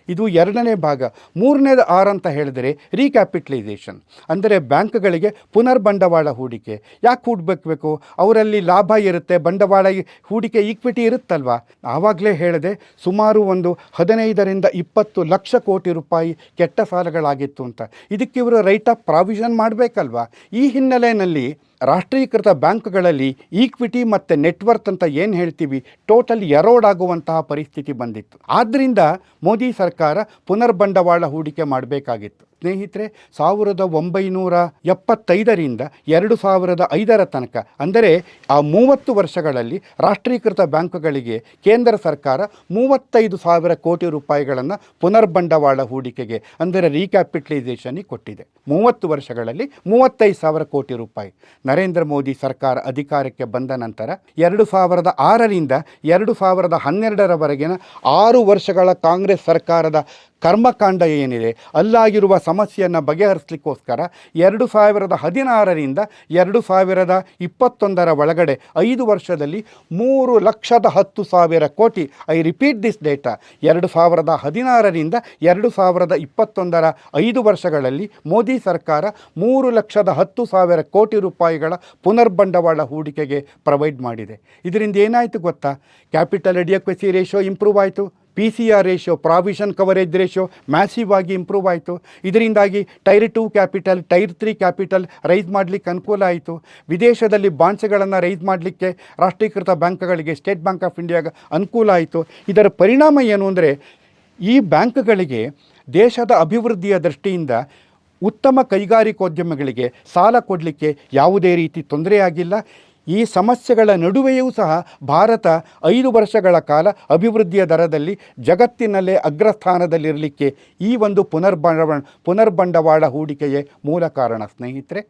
ಇದು ಎರಡನೇ ಭಾಗ. ಮೂರನೇದು ಆರ್ ಅಂತ ಹೇಳಿದರೆ ರೀಕ್ಯಾಪಿಟಲೈಸೇಷನ್ ಅಂದರೆ ಬ್ಯಾಂಕ್ಗಳಿಗೆ ಪುನರ್ಬಂಡವಾಳ ಹೂಡಿಕೆ. ಯಾಕೆ ಹೂಡಬೇಕು ಅವರಲ್ಲಿ ಲಾಭ ಇರುತ್ತೆ, ಬಂಡವಾಳ ಹೂಡಿಕೆ ಈಕ್ವಿಟಿ ಇರುತ್ತಲ್ವಾ? ಆವಾಗಲೇ ಹೇಳಿದೆ, ಸುಮಾರು ಒಂದು ಹದಿನೈದರಿಂದ ಇಪ್ಪತ್ತು ಲಕ್ಷ ಕೋಟಿ ರೂಪಾಯಿ ಕೆಟ್ಟ ಸಾಲಗಳಾಗಿತ್ತು ಅಂತ. ಇದಕ್ಕೆ ಇವರು ರೈಟ್ ಆಫ್ ಪ್ರಾವಿಷನ್ ಮಾಡಬೇಕಲ್ವಾ? ಈ ಹಿನ್ನೆಲೆಯಲ್ಲಿ ರಾಷ್ಟ್ರೀಕೃತ ಬ್ಯಾಂಕ್ಗಳಲ್ಲಿ ಈಕ್ವಿಟಿ ಮತ್ತು ನೆಟ್ವರ್ತ್ ಅಂತ ಏನು ಹೇಳ್ತೀವಿ, ಟೋಟಲ್ ಎರೋಡ್ ಆಗುವಂತಹ ಪರಿಸ್ಥಿತಿ ಬಂದಿತ್ತು. ಆದ್ದರಿಂದ ಮೋದಿ ಸರ್ಕಾರ ಪುನರ್ಬಂಡವಾಳ ಹೂಡಿಕೆ ಮಾಡಬೇಕಾಗಿತ್ತು. ಸ್ನೇಹಿತರೆ, ಸಾವಿರದ ಒಂಬೈನೂರ ಎಪ್ಪತ್ತೈದರಿಂದ ಎರಡು ಸಾವಿರದ ಐದರ ತನಕ, ಅಂದರೆ ಆ ಮೂವತ್ತು ವರ್ಷಗಳಲ್ಲಿ ರಾಷ್ಟ್ರೀಕೃತ ಬ್ಯಾಂಕುಗಳಿಗೆ ಕೇಂದ್ರ ಸರ್ಕಾರ ಮೂವತ್ತೈದು ಸಾವಿರ ಕೋಟಿ ರೂಪಾಯಿಗಳನ್ನು ಪುನರ್ಬಂಡವಾಳ ಹೂಡಿಕೆಗೆ, ಅಂದರೆ ರೀಕ್ಯಾಪಿಟಲೈಸೇಷನಿಗೆ ಕೊಟ್ಟಿದೆ. ಮೂವತ್ತು ವರ್ಷಗಳಲ್ಲಿ ಮೂವತ್ತೈದು ಸಾವಿರ ಕೋಟಿ ರೂಪಾಯಿ. ನರೇಂದ್ರ ಮೋದಿ ಸರ್ಕಾರ ಅಧಿಕಾರಕ್ಕೆ ಬಂದ ನಂತರ ಎರಡು ಸಾವಿರದ ಆರರಿಂದ ಎರಡು ಸಾವಿರದ ಹನ್ನೆರಡರವರೆಗಿನ ಆರು ವರ್ಷಗಳ ಕಾಂಗ್ರೆಸ್ ಸರ್ಕಾರದ ಕರ್ಮಕಾಂಡ ಏನಿದೆ, ಅಲ್ಲಾಗಿರುವ ಸಮಸ್ಯೆಯನ್ನು ಬಗೆಹರಿಸಲಿಕ್ಕೋಸ್ಕರ ಎರಡು ಸಾವಿರದ ಹದಿನಾರರಿಂದ ಎರಡು ಸಾವಿರದ ಇಪ್ಪತ್ತೊಂದರ ಒಳಗಡೆ ಐದು ವರ್ಷದಲ್ಲಿ ಮೂರು ಲಕ್ಷದ ಹತ್ತು ಸಾವಿರ ಕೋಟಿ, ಐ ರಿಪೀಟ್ ದಿಸ್ ಡೇಟಾ, ಎರಡು ಸಾವಿರದ ಹದಿನಾರರಿಂದ ಎರಡು ಸಾವಿರದ ಇಪ್ಪತ್ತೊಂದರ ಐದು ವರ್ಷಗಳಲ್ಲಿ ಮೋದಿ ಸರ್ಕಾರ ಮೂರು ಲಕ್ಷದ ಹತ್ತು ಸಾವಿರ ಕೋಟಿ ರೂಪಾಯಿಗಳ ಪುನರ್ಬಂಡವಾಳ ಹೂಡಿಕೆಗೆ ಪ್ರೊವೈಡ್ ಮಾಡಿದೆ. ಇದರಿಂದ ಏನಾಯಿತು ಗೊತ್ತಾ? ಕ್ಯಾಪಿಟಲ್ ಎಡಿಯಕ್ವೆಸಿ ರೇಷೋ ಇಂಪ್ರೂವ್ ಆಯಿತು. P C R ratio provision coverage ratio massive ಆಗಿ ಇಂಪ್ರೂವ್ ಆಯಿತು. ಇದರಿಂದಾಗಿ tier two capital tier three capital raise ಮಾಡಲಿಕ್ಕೆ ಅನುಕೂಲ ಆಯಿತು. ವಿದೇಶದಲ್ಲಿ ಬಾಂಡ್ಸ್ಗಳನ್ನು ರೈಸ್ ಮಾಡಲಿಕ್ಕೆ ರಾಷ್ಟ್ರೀಕೃತ ಬ್ಯಾಂಕ್ಗಳಿಗೆ ಸ್ಟೇಟ್ ಬ್ಯಾಂಕ್ ಆಫ್ ಇಂಡಿಯಾಗೆ ಅನುಕೂಲ ಆಯಿತು. ಇದರ ಪರಿಣಾಮ ಏನು ಅಂದರೆ, ಈ ಬ್ಯಾಂಕ್ಗಳಿಗೆ ದೇಶದ ಅಭಿವೃದ್ಧಿಯ ದೃಷ್ಟಿಯಿಂದ ಉತ್ತಮ ಕೈಗಾರಿಕೋದ್ಯಮಗಳಿಗೆ ಸಾಲ ಕೊಡಲಿಕ್ಕೆ ಯಾವುದೇ ರೀತಿ ತೊಂದರೆಯಾಗಿಲ್ಲ ಈ ಸಮಸ್ಯೆಗಳ ನಡುವೆಯೂ ಸಹ ಭಾರತ ಐದು ವರ್ಷಗಳ ಕಾಲ ಅಭಿವೃದ್ಧಿಯ ದರದಲ್ಲಿ ಜಗತ್ತಿನಲ್ಲೇ ಅಗ್ರಸ್ಥಾನದಲ್ಲಿರಲಿಕ್ಕೆ ಈ ಒಂದು ಪುನರ್ಬಂಡವಾಳ ಪುನರ್ಬಂಡವಾಳ ಹೂಡಿಕೆಯೇ ಮೂಲ ಕಾರಣ, ಸ್ನೇಹಿತರೆ.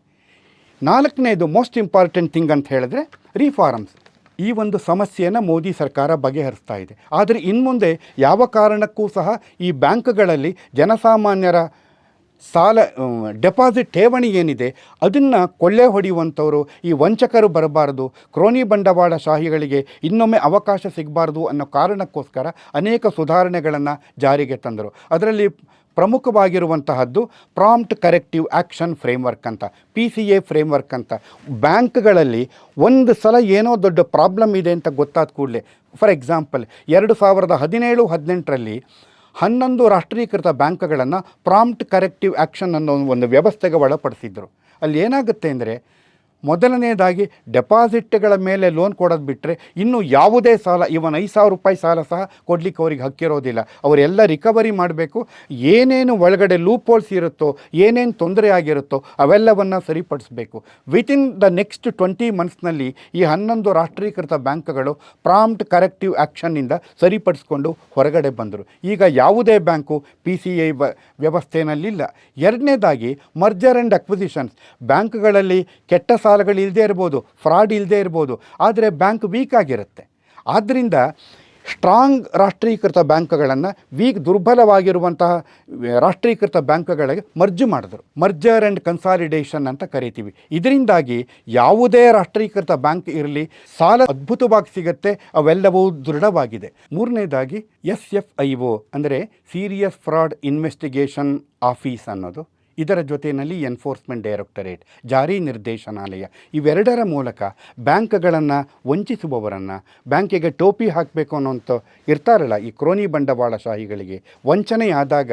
ನಾಲ್ಕನೇದು ಮೋಸ್ಟ್ ಇಂಪಾರ್ಟೆಂಟ್ ಥಿಂಗ್ ಅಂತ ಹೇಳಿದ್ರೆ ರಿಫಾರ್ಮ್ಸ್ ಈ ಒಂದು ಸಮಸ್ಯೆಯನ್ನು ಮೋದಿ ಸರ್ಕಾರ ಬಗೆಹರಿಸ್ತಾ ಇದೆ. ಆದರೆ ಇನ್ಮುಂದೆ ಯಾವ ಕಾರಣಕ್ಕೂ ಸಹ ಈ ಬ್ಯಾಂಕ್ಗಳಲ್ಲಿ ಜನಸಾಮಾನ್ಯರ ಸಾಲ ಡೆಪಾಸಿಟ್ ಠೇವಣಿ ಏನಿದೆ, ಅದನ್ನು ಕೊಳ್ಳೆ ಹೊಡೆಯುವಂಥವರು, ಈ ವಂಚಕರು ಬರಬಾರದು ಕ್ರೋನಿ ಬಂಡವಾಳ ಶಾಹಿಗಳಿಗೆ ಇನ್ನೊಮ್ಮೆ ಅವಕಾಶ ಸಿಗಬಾರ್ದು ಅನ್ನೋ ಕಾರಣಕ್ಕೋಸ್ಕರ ಅನೇಕ ಸುಧಾರಣೆಗಳನ್ನು ಜಾರಿಗೆ ತಂದರು. ಅದರಲ್ಲಿ ಪ್ರಮುಖವಾಗಿರುವಂತಹದ್ದು ಪ್ರಾಂಪ್ಟ್ ಕರೆಕ್ಟಿವ್ ಆ್ಯಕ್ಷನ್ ಫ್ರೇಮ್ವರ್ಕ್ ಅಂತ, ಪಿ ಸಿ ಎ ಫ್ರೇಮ್ವರ್ಕ್ ಅಂತ. ಬ್ಯಾಂಕ್ಗಳಲ್ಲಿ ಒಂದು ಸಲ ಏನೋ ದೊಡ್ಡ ಪ್ರಾಬ್ಲಮ್ ಇದೆ ಅಂತ ಗೊತ್ತಾದ ಕೂಡಲೇ, ಫಾರ್ ಎಕ್ಸಾಂಪಲ್, ಎರಡು ಸಾವಿರದ ಹದಿನೇಳು, ಹದಿನೆಂಟರಲ್ಲಿ ಹನ್ನೊಂದು ರಾಷ್ಟ್ರೀಕೃತ ಬ್ಯಾಂಕ್ಗಳನ್ನು ಪ್ರಾಂಪ್ಟ್ ಕರೆಕ್ಟಿವ್ ಆ್ಯಕ್ಷನ್ ಅನ್ನೋ ಒಂದು ವ್ಯವಸ್ಥೆಗೆ ಒಳಪಡಿಸಿದ್ರು. ಅಲ್ಲಿ ಏನಾಗುತ್ತೆ ಅಂದರೆ ಮೊದಲನೇದಾಗಿ ಡೆಪಾಸಿಟ್ಗಳ ಮೇಲೆ ಲೋನ್ ಕೊಡೋದು ಬಿಟ್ಟರೆ ಇನ್ನು ಯಾವುದೇ ಸಾಲ ಇವನ್ ಐದು ಸಾವಿರ ರೂಪಾಯಿ ಸಾಲ ಸಹ ಕೊಡಲಿಕ್ಕೆ ಅವ್ರಿಗೆ ಹಕ್ಕಿರೋದಿಲ್ಲ ಅವರೆಲ್ಲ ರಿಕವರಿ ಮಾಡಬೇಕು. ಏನೇನು ಒಳಗಡೆ ಲೂಪ್ ಹೋಲ್ಸ್ ಇರುತ್ತೋ, ಏನೇನು ತೊಂದರೆ ಆಗಿರುತ್ತೋ ಅವೆಲ್ಲವನ್ನು ಸರಿಪಡಿಸಬೇಕು. ವಿತಿನ್ ದ ನೆಕ್ಸ್ಟ್ ಟ್ವೆಂಟಿ ಮಂತ್ಸ್ನಲ್ಲಿ ಈ ಹನ್ನೊಂದು ರಾಷ್ಟ್ರೀಕೃತ ಬ್ಯಾಂಕ್ಗಳು ಪ್ರಾಂಪ್ಟ್ ಕರೆಕ್ಟಿವ್ ಆ್ಯಕ್ಷನ್ನಿಂದ ಸರಿಪಡಿಸ್ಕೊಂಡು ಹೊರಗಡೆ ಬಂದರು. ಈಗ ಯಾವುದೇ ಬ್ಯಾಂಕು ಪಿ ಸಿ ಐ ವ್ಯವಸ್ಥೆನಲ್ಲಿಲ್ಲ. ಎರಡನೇದಾಗಿ ಮರ್ಜರ್ ಆ್ಯಂಡ್ ಅಕ್ವಿಸಿಷನ್ಸ್ ಬ್ಯಾಂಕ್ಗಳಲ್ಲಿ ಕೆಟ್ಟ ಸಾಲಗಳು ಇಲ್ಲದೇ ಇರ್ಬೋದು, ಫ್ರಾಡ್ ಇಲ್ಲದೇ ಇರ್ಬೋದು, ಆದರೆ ಬ್ಯಾಂಕ್ ವೀಕ್ ಆಗಿರುತ್ತೆ. ಆದ್ದರಿಂದ ಸ್ಟ್ರಾಂಗ್ ರಾಷ್ಟ್ರೀಕೃತ ಬ್ಯಾಂಕ್ಗಳನ್ನು ವೀಕ್ ದುರ್ಬಲವಾಗಿರುವಂತಹ ರಾಷ್ಟ್ರೀಕೃತ ಬ್ಯಾಂಕ್ಗಳಿಗೆ ಮರ್ಜ್ ಮಾಡಿದ್ರು. ಮರ್ಜರ್ ಆ್ಯಂಡ್ ಕನ್ಸಾಲಿಡೇಷನ್ ಅಂತ ಕರಿತೀವಿ. ಇದರಿಂದಾಗಿ ಯಾವುದೇ ರಾಷ್ಟ್ರೀಕೃತ ಬ್ಯಾಂಕ್ ಇರಲಿ, ಸಾಲ ಅದ್ಭುತವಾಗಿ ಸಿಗುತ್ತೆ, ಅವೆಲ್ಲವೂ ದೃಢವಾಗಿದೆ. ಮೂರನೇದಾಗಿ ಎಸ್ ಎಫ್ ಐ ಒ, ಅಂದರೆ ಸೀರಿಯಸ್ ಫ್ರಾಡ್ ಇನ್ವೆಸ್ಟಿಗೇಷನ್ ಆಫೀಸ್ ಅನ್ನೋದು. ಇದರ ಜೊತೆಯಲ್ಲಿ ಎನ್ಫೋರ್ಸ್ಮೆಂಟ್ ಡೈರೆಕ್ಟರೇಟ್, ಜಾರಿ ನಿರ್ದೇಶನಾಲಯ ಇವೆರಡರ ಮೂಲಕ ಬ್ಯಾಂಕ್ಗಳನ್ನು ವಂಚಿಸುವವರನ್ನು ಬ್ಯಾಂಕಿಗೆ ಟೋಪಿ ಹಾಕಬೇಕು ಅನ್ನೋಂಥ ಇರ್ತಾರಲ್ಲ ಈ ಕ್ರೋನಿ ಬಂಡವಾಳಶಾಹಿಗಳಿಗೆ, ವಂಚನೆಯಾದಾಗ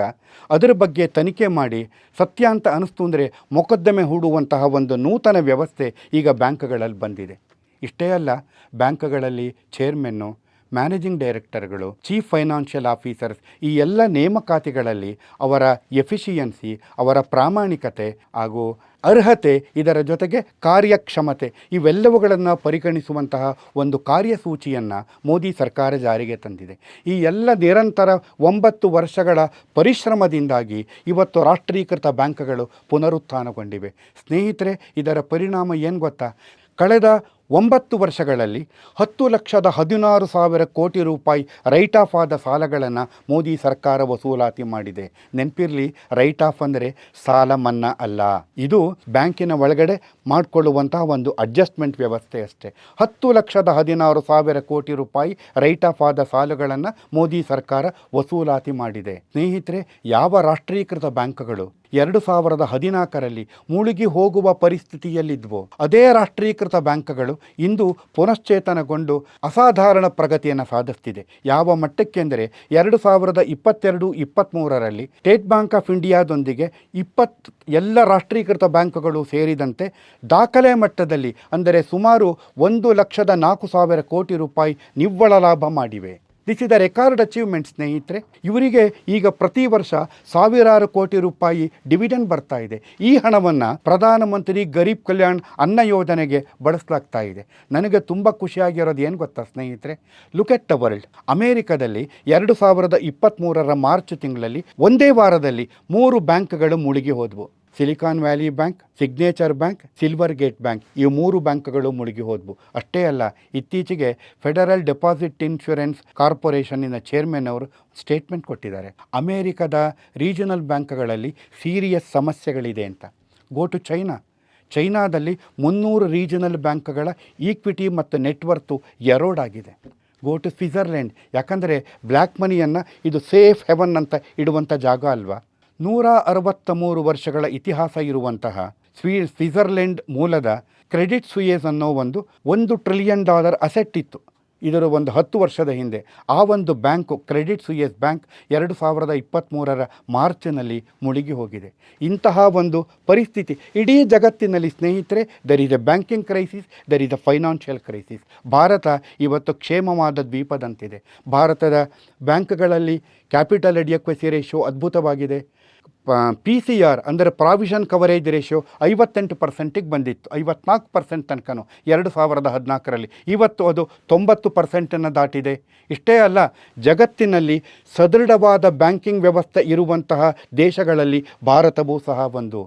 ಅದರ ಬಗ್ಗೆ ತನಿಖೆ ಮಾಡಿ ಸತ್ಯ ಅಂತ ಅನಿಸ್ತು ಅಂದರೆ ಮೊಕದ್ದಮೆ ಹೂಡುವಂತಹ ಒಂದು ನೂತನ ವ್ಯವಸ್ಥೆ ಈಗ ಬ್ಯಾಂಕ್ಗಳಲ್ಲಿ ಬಂದಿದೆ. ಇಷ್ಟೇ ಅಲ್ಲ, ಬ್ಯಾಂಕ್ಗಳಲ್ಲಿ ಚೇರ್ಮನ್ನು ಮ್ಯಾನೇಜಿಂಗ್ ಡೈರೆಕ್ಟರ್ಗಳು ಚೀಫ್ ಫೈನಾನ್ಷಿಯಲ್ ಆಫೀಸರ್ಸ್ ಈ ಎಲ್ಲ ನೇಮಕಾತಿಗಳಲ್ಲಿ ಅವರ ಎಫಿಷಿಯನ್ಸಿ ಅವರ ಪ್ರಾಮಾಣಿಕತೆ ಹಾಗೂ ಅರ್ಹತೆ ಇದರ ಜೊತೆಗೆ ಕಾರ್ಯಕ್ಷಮತೆ ಇವೆಲ್ಲವುಗಳನ್ನು ಪರಿಗಣಿಸುವಂತಹ ಒಂದು ಕಾರ್ಯಸೂಚಿಯನ್ನು ಮೋದಿ ಸರ್ಕಾರ ಜಾರಿಗೆ ತಂದಿದೆ. ಈ ಎಲ್ಲ ನಿರಂತರ ಒಂಬತ್ತು ವರ್ಷಗಳ ಪರಿಶ್ರಮದಿಂದಾಗಿ ಇವತ್ತು ರಾಷ್ಟ್ರೀಕೃತ ಬ್ಯಾಂಕ್ಗಳು ಪುನರುತ್ಥಾನಗೊಂಡಿವೆ. ಸ್ನೇಹಿತರೆ, ಇದರ ಪರಿಣಾಮ ಏನು ಗೊತ್ತಾ? ಕಳೆದ ಒಂಬತ್ತು ವರ್ಷಗಳಲ್ಲಿ ಹತ್ತು ಲಕ್ಷದ ಹದಿನಾರು ಸಾವಿರ ಕೋಟಿ ರೂಪಾಯಿ ರೈಟ್ ಆಫ್ ಆದ ಸಾಲಗಳನ್ನು ಮೋದಿ ಸರ್ಕಾರ ವಸೂಲಾತಿ ಮಾಡಿದೆ. ನೆನಪಿರಲಿ, ರೈಟ್ ಆಫ್ ಅಂದರೆ ಸಾಲ ಮನ್ನಾ ಅಲ್ಲ. ಇದು ಬ್ಯಾಂಕಿನ ಒಳಗಡೆ ಮಾಡಿಕೊಳ್ಳುವಂತಹ ಒಂದು ಅಡ್ಜಸ್ಟ್ಮೆಂಟ್ ವ್ಯವಸ್ಥೆ ಅಷ್ಟೇ. ಹತ್ತು ಲಕ್ಷದ ಹದಿನಾರು ಸಾವಿರ ಕೋಟಿ ರೂಪಾಯಿ ರೈಟ್ ಆಫ್ ಆದ ಸಾಲಗಳನ್ನು ಮೋದಿ ಸರ್ಕಾರ ವಸೂಲಾತಿ ಮಾಡಿದೆ. ಸ್ನೇಹಿತರೆ, ಯಾವ ರಾಷ್ಟ್ರೀಕೃತ ಬ್ಯಾಂಕ್ಗಳು ಎರಡು ಸಾವಿರದ ಹದಿನಾಲ್ಕರಲ್ಲಿ ಮುಳುಗಿ ಹೋಗುವ ಪರಿಸ್ಥಿತಿಯಲ್ಲಿದ್ವು. ಅದೇ ರಾಷ್ಟ್ರೀಕೃತ ಬ್ಯಾಂಕ್ಗಳು ಇಂದು ಪುನಶ್ಚೇತನಗೊಂಡು ಅಸಾಧಾರಣ ಪ್ರಗತಿಯನ್ನು ಸಾಧಿಸ್ತಿದೆ. ಯಾವ ಮಟ್ಟಕ್ಕೆಂದರೆ ಎರಡು ಸಾವಿರದ ಇಪ್ಪತ್ತೆರಡು ಇಪ್ಪತ್ತ್ಮೂರರಲ್ಲಿ ಸ್ಟೇಟ್ ಬ್ಯಾಂಕ್ ಆಫ್ ಇಂಡಿಯಾದೊಂದಿಗೆ ಇಪ್ಪತ್ತು ಎಲ್ಲ ರಾಷ್ಟ್ರೀಕೃತ ಬ್ಯಾಂಕ್ಗಳು ಸೇರಿದಂತೆ ದಾಖಲೆ ಮಟ್ಟದಲ್ಲಿ ಅಂದರೆ ಸುಮಾರು ಒಂದು ಲಕ್ಷದ ನಾಲ್ಕು ಸಾವಿರ ಕೋಟಿ ರೂಪಾಯಿ ನಿವ್ವಳ ಲಾಭ ಮಾಡಿವೆ. This is the record achievement ಸ್ನೇಹಿತರೆ. ಇವರಿಗೆ ಈಗ ಪ್ರತಿ ವರ್ಷ ಸಾವಿರಾರು ಕೋಟಿ ರೂಪಾಯಿ ಡಿವಿಡೆಂಡ್ ಬರ್ತಾ ಇದೆ. ಈ ಹಣವನ್ನು ಪ್ರಧಾನಮಂತ್ರಿ ಗರೀಬ್ ಕಲ್ಯಾಣ್ ಅನ್ನ ಯೋಜನೆಗೆ ಬಳಸಲಾಗ್ತಾ ಇದೆ. ನನಗೆ ತುಂಬ ಖುಷಿಯಾಗಿರೋದು ಏನು ಗೊತ್ತಾ, ಸ್ನೇಹಿತರೆ? ಲುಕ್ ಎಟ್ ದ ವರ್ಲ್ಡ್ ಅಮೇರಿಕದಲ್ಲಿ ಎರಡು ಸಾವಿರದ ಇಪ್ಪತ್ತ್ಮೂರರ ಮಾರ್ಚ್ ತಿಂಗಳಲ್ಲಿ ಒಂದೇ ವಾರದಲ್ಲಿ ಮೂರು ಬ್ಯಾಂಕ್ಗಳು ಮುಳುಗಿ ಹೋದವು. Silicon Valley Bank, Signature Bank Silvergate Bank ಈ ಮೂರು ಬ್ಯಾಂಕ್ಗಳು ಮುಳುಗಿ ಹೋದ್ವು. ಅಷ್ಟೇ ಅಲ್ಲ, ಇತ್ತೀಚೆಗೆ ಫೆಡರಲ್ ಡೆಪಾಸಿಟ್ ಇನ್ಶೂರೆನ್ಸ್ ಕಾರ್ಪೊರೇಷನ್ನಿನ ಚೇರ್ಮನ್ ಅವರು ಸ್ಟೇಟ್ಮೆಂಟ್ ಕೊಟ್ಟಿದ್ದಾರೆ. ಅಮೇರಿಕದ ರೀಜನಲ್ ಬ್ಯಾಂಕ್ಗಳಲ್ಲಿ ಸೀರಿಯಸ್ ಸಮಸ್ಯೆಗಳಿದೆ ಅಂತ. Go to China. ಚೈನಾದಲ್ಲಿ ಮುನ್ನೂರು ರೀಜನಲ್ ಬ್ಯಾಂಕ್ಗಳ ಈಕ್ವಿಟಿ ಮತ್ತು ನೆಟ್ವರ್ತು ಎರೋಡ್ ಆಗಿದೆ ಗೋ ಟು ಸ್ವಿಟ್ಜರ್ಲೆಂಡ್ ಯಾಕಂದರೆ ಬ್ಲ್ಯಾಕ್ ಮನಿಯನ್ನು ಇದು ಸೇಫ್ ಹೆವನ್ ಅಂತ ಇಡುವಂಥ ಜಾಗ ಅಲ್ವಾ? ನೂರ ಅರವತ್ತ ಮೂರು ವರ್ಷಗಳ ಇತಿಹಾಸ ಇರುವಂತಹ ಸ್ವೀ, ಸ್ವಿಟ್ಜರ್ಲೆಂಡ್ ಮೂಲದ ಕ್ರೆಡಿಟ್ ಸುಯೇಸ್ ಅನ್ನೋ ಒಂದು ಒಂದು ಟ್ರಿಲಿಯನ್ ಡಾಲರ್ ಅಸೆಟ್ ಇತ್ತು. ಇದರ ಒಂದು ಹತ್ತು ವರ್ಷದ ಹಿಂದೆ ಆ ಒಂದು ಬ್ಯಾಂಕು, ಕ್ರೆಡಿಟ್ ಸುಯೇಸ್ ಬ್ಯಾಂಕ್, ಎರಡು ಸಾವಿರದ ಇಪ್ಪತ್ತ್ಮೂರರ ಮಾರ್ಚ್ನಲ್ಲಿ ಮುಳುಗಿ ಹೋಗಿದೆ. ಇಂತಹ ಒಂದು ಪರಿಸ್ಥಿತಿ ಇಡೀ ಜಗತ್ತಿನಲ್ಲಿ ಸ್ನೇಹಿತರೆ there is a banking crisis there is a financial crisis Bharat ಇವತ್ತು ಕ್ಷೇಮವಾದ ದ್ವೀಪದಂತಿದೆ. ಭಾರತದ ಬ್ಯಾಂಕ್ಗಳಲ್ಲಿ ಕ್ಯಾಪಿಟಲ್ ಅಡಿಯಕ್ವೆಸಿ ರೇಷೋ ಅದ್ಭುತವಾಗಿದೆ. ಪಿ ಸಿ ಆರ್ ಅಂದರೆ ಪ್ರಾವಿಷನ್ ಕವರೇಜ್ ರೇಷಿಯೋ ಐವತ್ತೆಂಟು ಪರ್ಸೆಂಟಿಗೆ ಬಂದಿತ್ತು. ಐವತ್ನಾಲ್ಕು ಪರ್ಸೆಂಟ್ ತನಕನೂ ಎರಡು ಸಾವಿರದ ಹದಿನಾಲ್ಕರಲ್ಲಿ. ಇವತ್ತು ಅದು ತೊಂಬತ್ತು ಪರ್ಸೆಂಟನ್ನು ದಾಟಿದೆ. ಇಷ್ಟೇ ಅಲ್ಲ, ಜಗತ್ತಿನಲ್ಲಿ ಸದೃಢವಾದ ಬ್ಯಾಂಕಿಂಗ್ ವ್ಯವಸ್ಥೆ ಇರುವಂತಹ ದೇಶಗಳಲ್ಲಿ ಭಾರತವೂ ಸಹ ಒಂದು.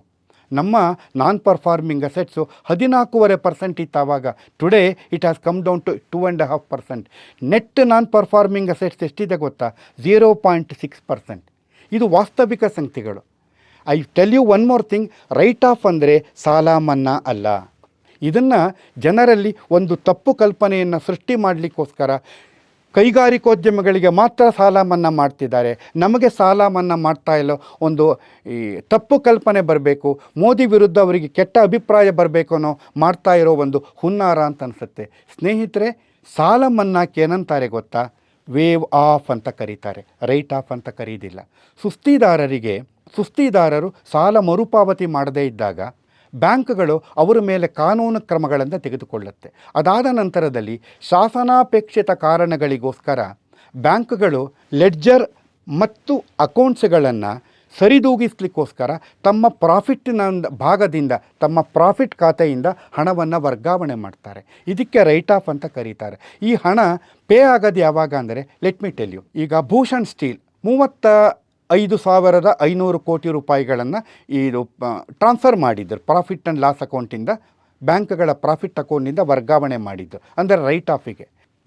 ನಮ್ಮ ನಾನ್ ಪರ್ಫಾರ್ಮಿಂಗ್ ಅಸೆಟ್ಸು ಹದಿನಾಲ್ಕೂವರೆ ಪರ್ಸೆಂಟ್ ಇತ್ತು ಆವಾಗ today it has come down to two and half percent net non performing assets ಎಷ್ಟಿದೆ ಗೊತ್ತಾ? ಝೀರೋ ಪಾಯಿಂಟ್ ಸಿಕ್ಸ್ ಪರ್ಸೆಂಟ್ ಇದು ವಾಸ್ತವಿಕ ಸಂಖ್ಯೆಗಳು. I tell you one more thing write off ಅಂದರೆ ಸಾಲ, ಮನ್ನಾ ಅಲ್ಲ. ಇದನ್ನು ಜನರಲ್ಲಿ ಒಂದು ತಪ್ಪು ಕಲ್ಪನೆಯನ್ನು ಸೃಷ್ಟಿ ಮಾಡಲಿಕ್ಕೋಸ್ಕರ ಕೈಗಾರಿಕೋದ್ಯಮಗಳಿಗೆ ಮಾತ್ರ ಸಾಲ, ಮನ್ನಾ ಮಾಡ್ತಿದ್ದಾರೆ. ನಮಗೆ ಸಾಲ, ಮನ್ನಾ ಮಾಡ್ತಾ ಇಲ್ಲ. ಒಂದು ಈ ತಪ್ಪು ಕಲ್ಪನೆ ಬರಬೇಕು, ಮೋದಿ ವಿರುದ್ಧ ಅವರಿಗೆ ಕೆಟ್ಟ ಅಭಿಪ್ರಾಯ ಬರಬೇಕು ಅನ್ನೋ ಮಾಡ್ತಾ ಇರೋ ಒಂದು ಹುನ್ನಾರ ಅಂತ ಅನಿಸುತ್ತೆ. ಸ್ನೇಹಿತರೆ, ಸಾಲ, ಮನ್ನಾಕ್ಕೆ ಏನಂತಾರೆ ಗೊತ್ತಾ? ವೇವ್ ಆಫ್ ಅಂತ ಕರೀತಾರೆ ರೈಟ್ ಆಫ್ ಅಂತ ಕರೀದಿಲ್ಲ. ಸುಸ್ತಿದಾರರಿಗೆ, ಸುಸ್ತಿದಾರರು ಸಾಲ ಮರುಪಾವತಿ ಮಾಡದೇ ಇದ್ದಾಗ ಬ್ಯಾಂಕ್ಗಳು ಅವರ ಮೇಲೆ ಕಾನೂನು ಕ್ರಮಗಳನ್ನು ತೆಗೆದುಕೊಳ್ಳುತ್ತೆ. ಅದಾದ ನಂತರದಲ್ಲಿ ಶಾಸನಾಪೇಕ್ಷಿತ ಕಾರಣಗಳಿಗೋಸ್ಕರ ಬ್ಯಾಂಕ್ಗಳು ಲೆಡ್ಜರ್ ಮತ್ತು ಅಕೌಂಟ್ಸ್ಗಳನ್ನು ಸರಿದೂಗಿಸ್ಲಿಕ್ಕೋಸ್ಕರ ತಮ್ಮ ಪ್ರಾಫಿಟ್ನ ಭಾಗದಿಂದ, ತಮ್ಮ ಪ್ರಾಫಿಟ್ ಖಾತೆಯಿಂದ ಹಣವನ್ನು ವರ್ಗಾವಣೆ ಮಾಡ್ತಾರೆ. ಇದಕ್ಕೆ ರೈಟ್ ಆಫ್ ಅಂತ ಕರೀತಾರೆ. ಈ ಹಣ ಪೇ ಆಗೋದು ಯಾವಾಗ ಅಂದರೆ, ಲೆಟ್ ಮಿ ಟೆಲ್ ಯು, ಈಗ ಭೂಷಣ್ ಸ್ಟೀಲ್ ಮೂವತ್ತ ಐದು ಸಾವಿರದ ಐನೂರು ಕೋಟಿ ರೂಪಾಯಿಗಳನ್ನು ಇದು ಟ್ರಾನ್ಸ್ಫರ್ ಮಾಡಿದ್ದರು ಪ್ರಾಫಿಟ್ ಆ್ಯಂಡ್ ಲಾಸ್ ಅಕೌಂಟಿಂದ, ಬ್ಯಾಂಕ್ಗಳ ಪ್ರಾಫಿಟ್ ಅಕೌಂಟಿಂದ ವರ್ಗಾವಣೆ ಮಾಡಿದ್ದು ಅಂದರೆ ರೈಟ್ ಆಫಿಗೆ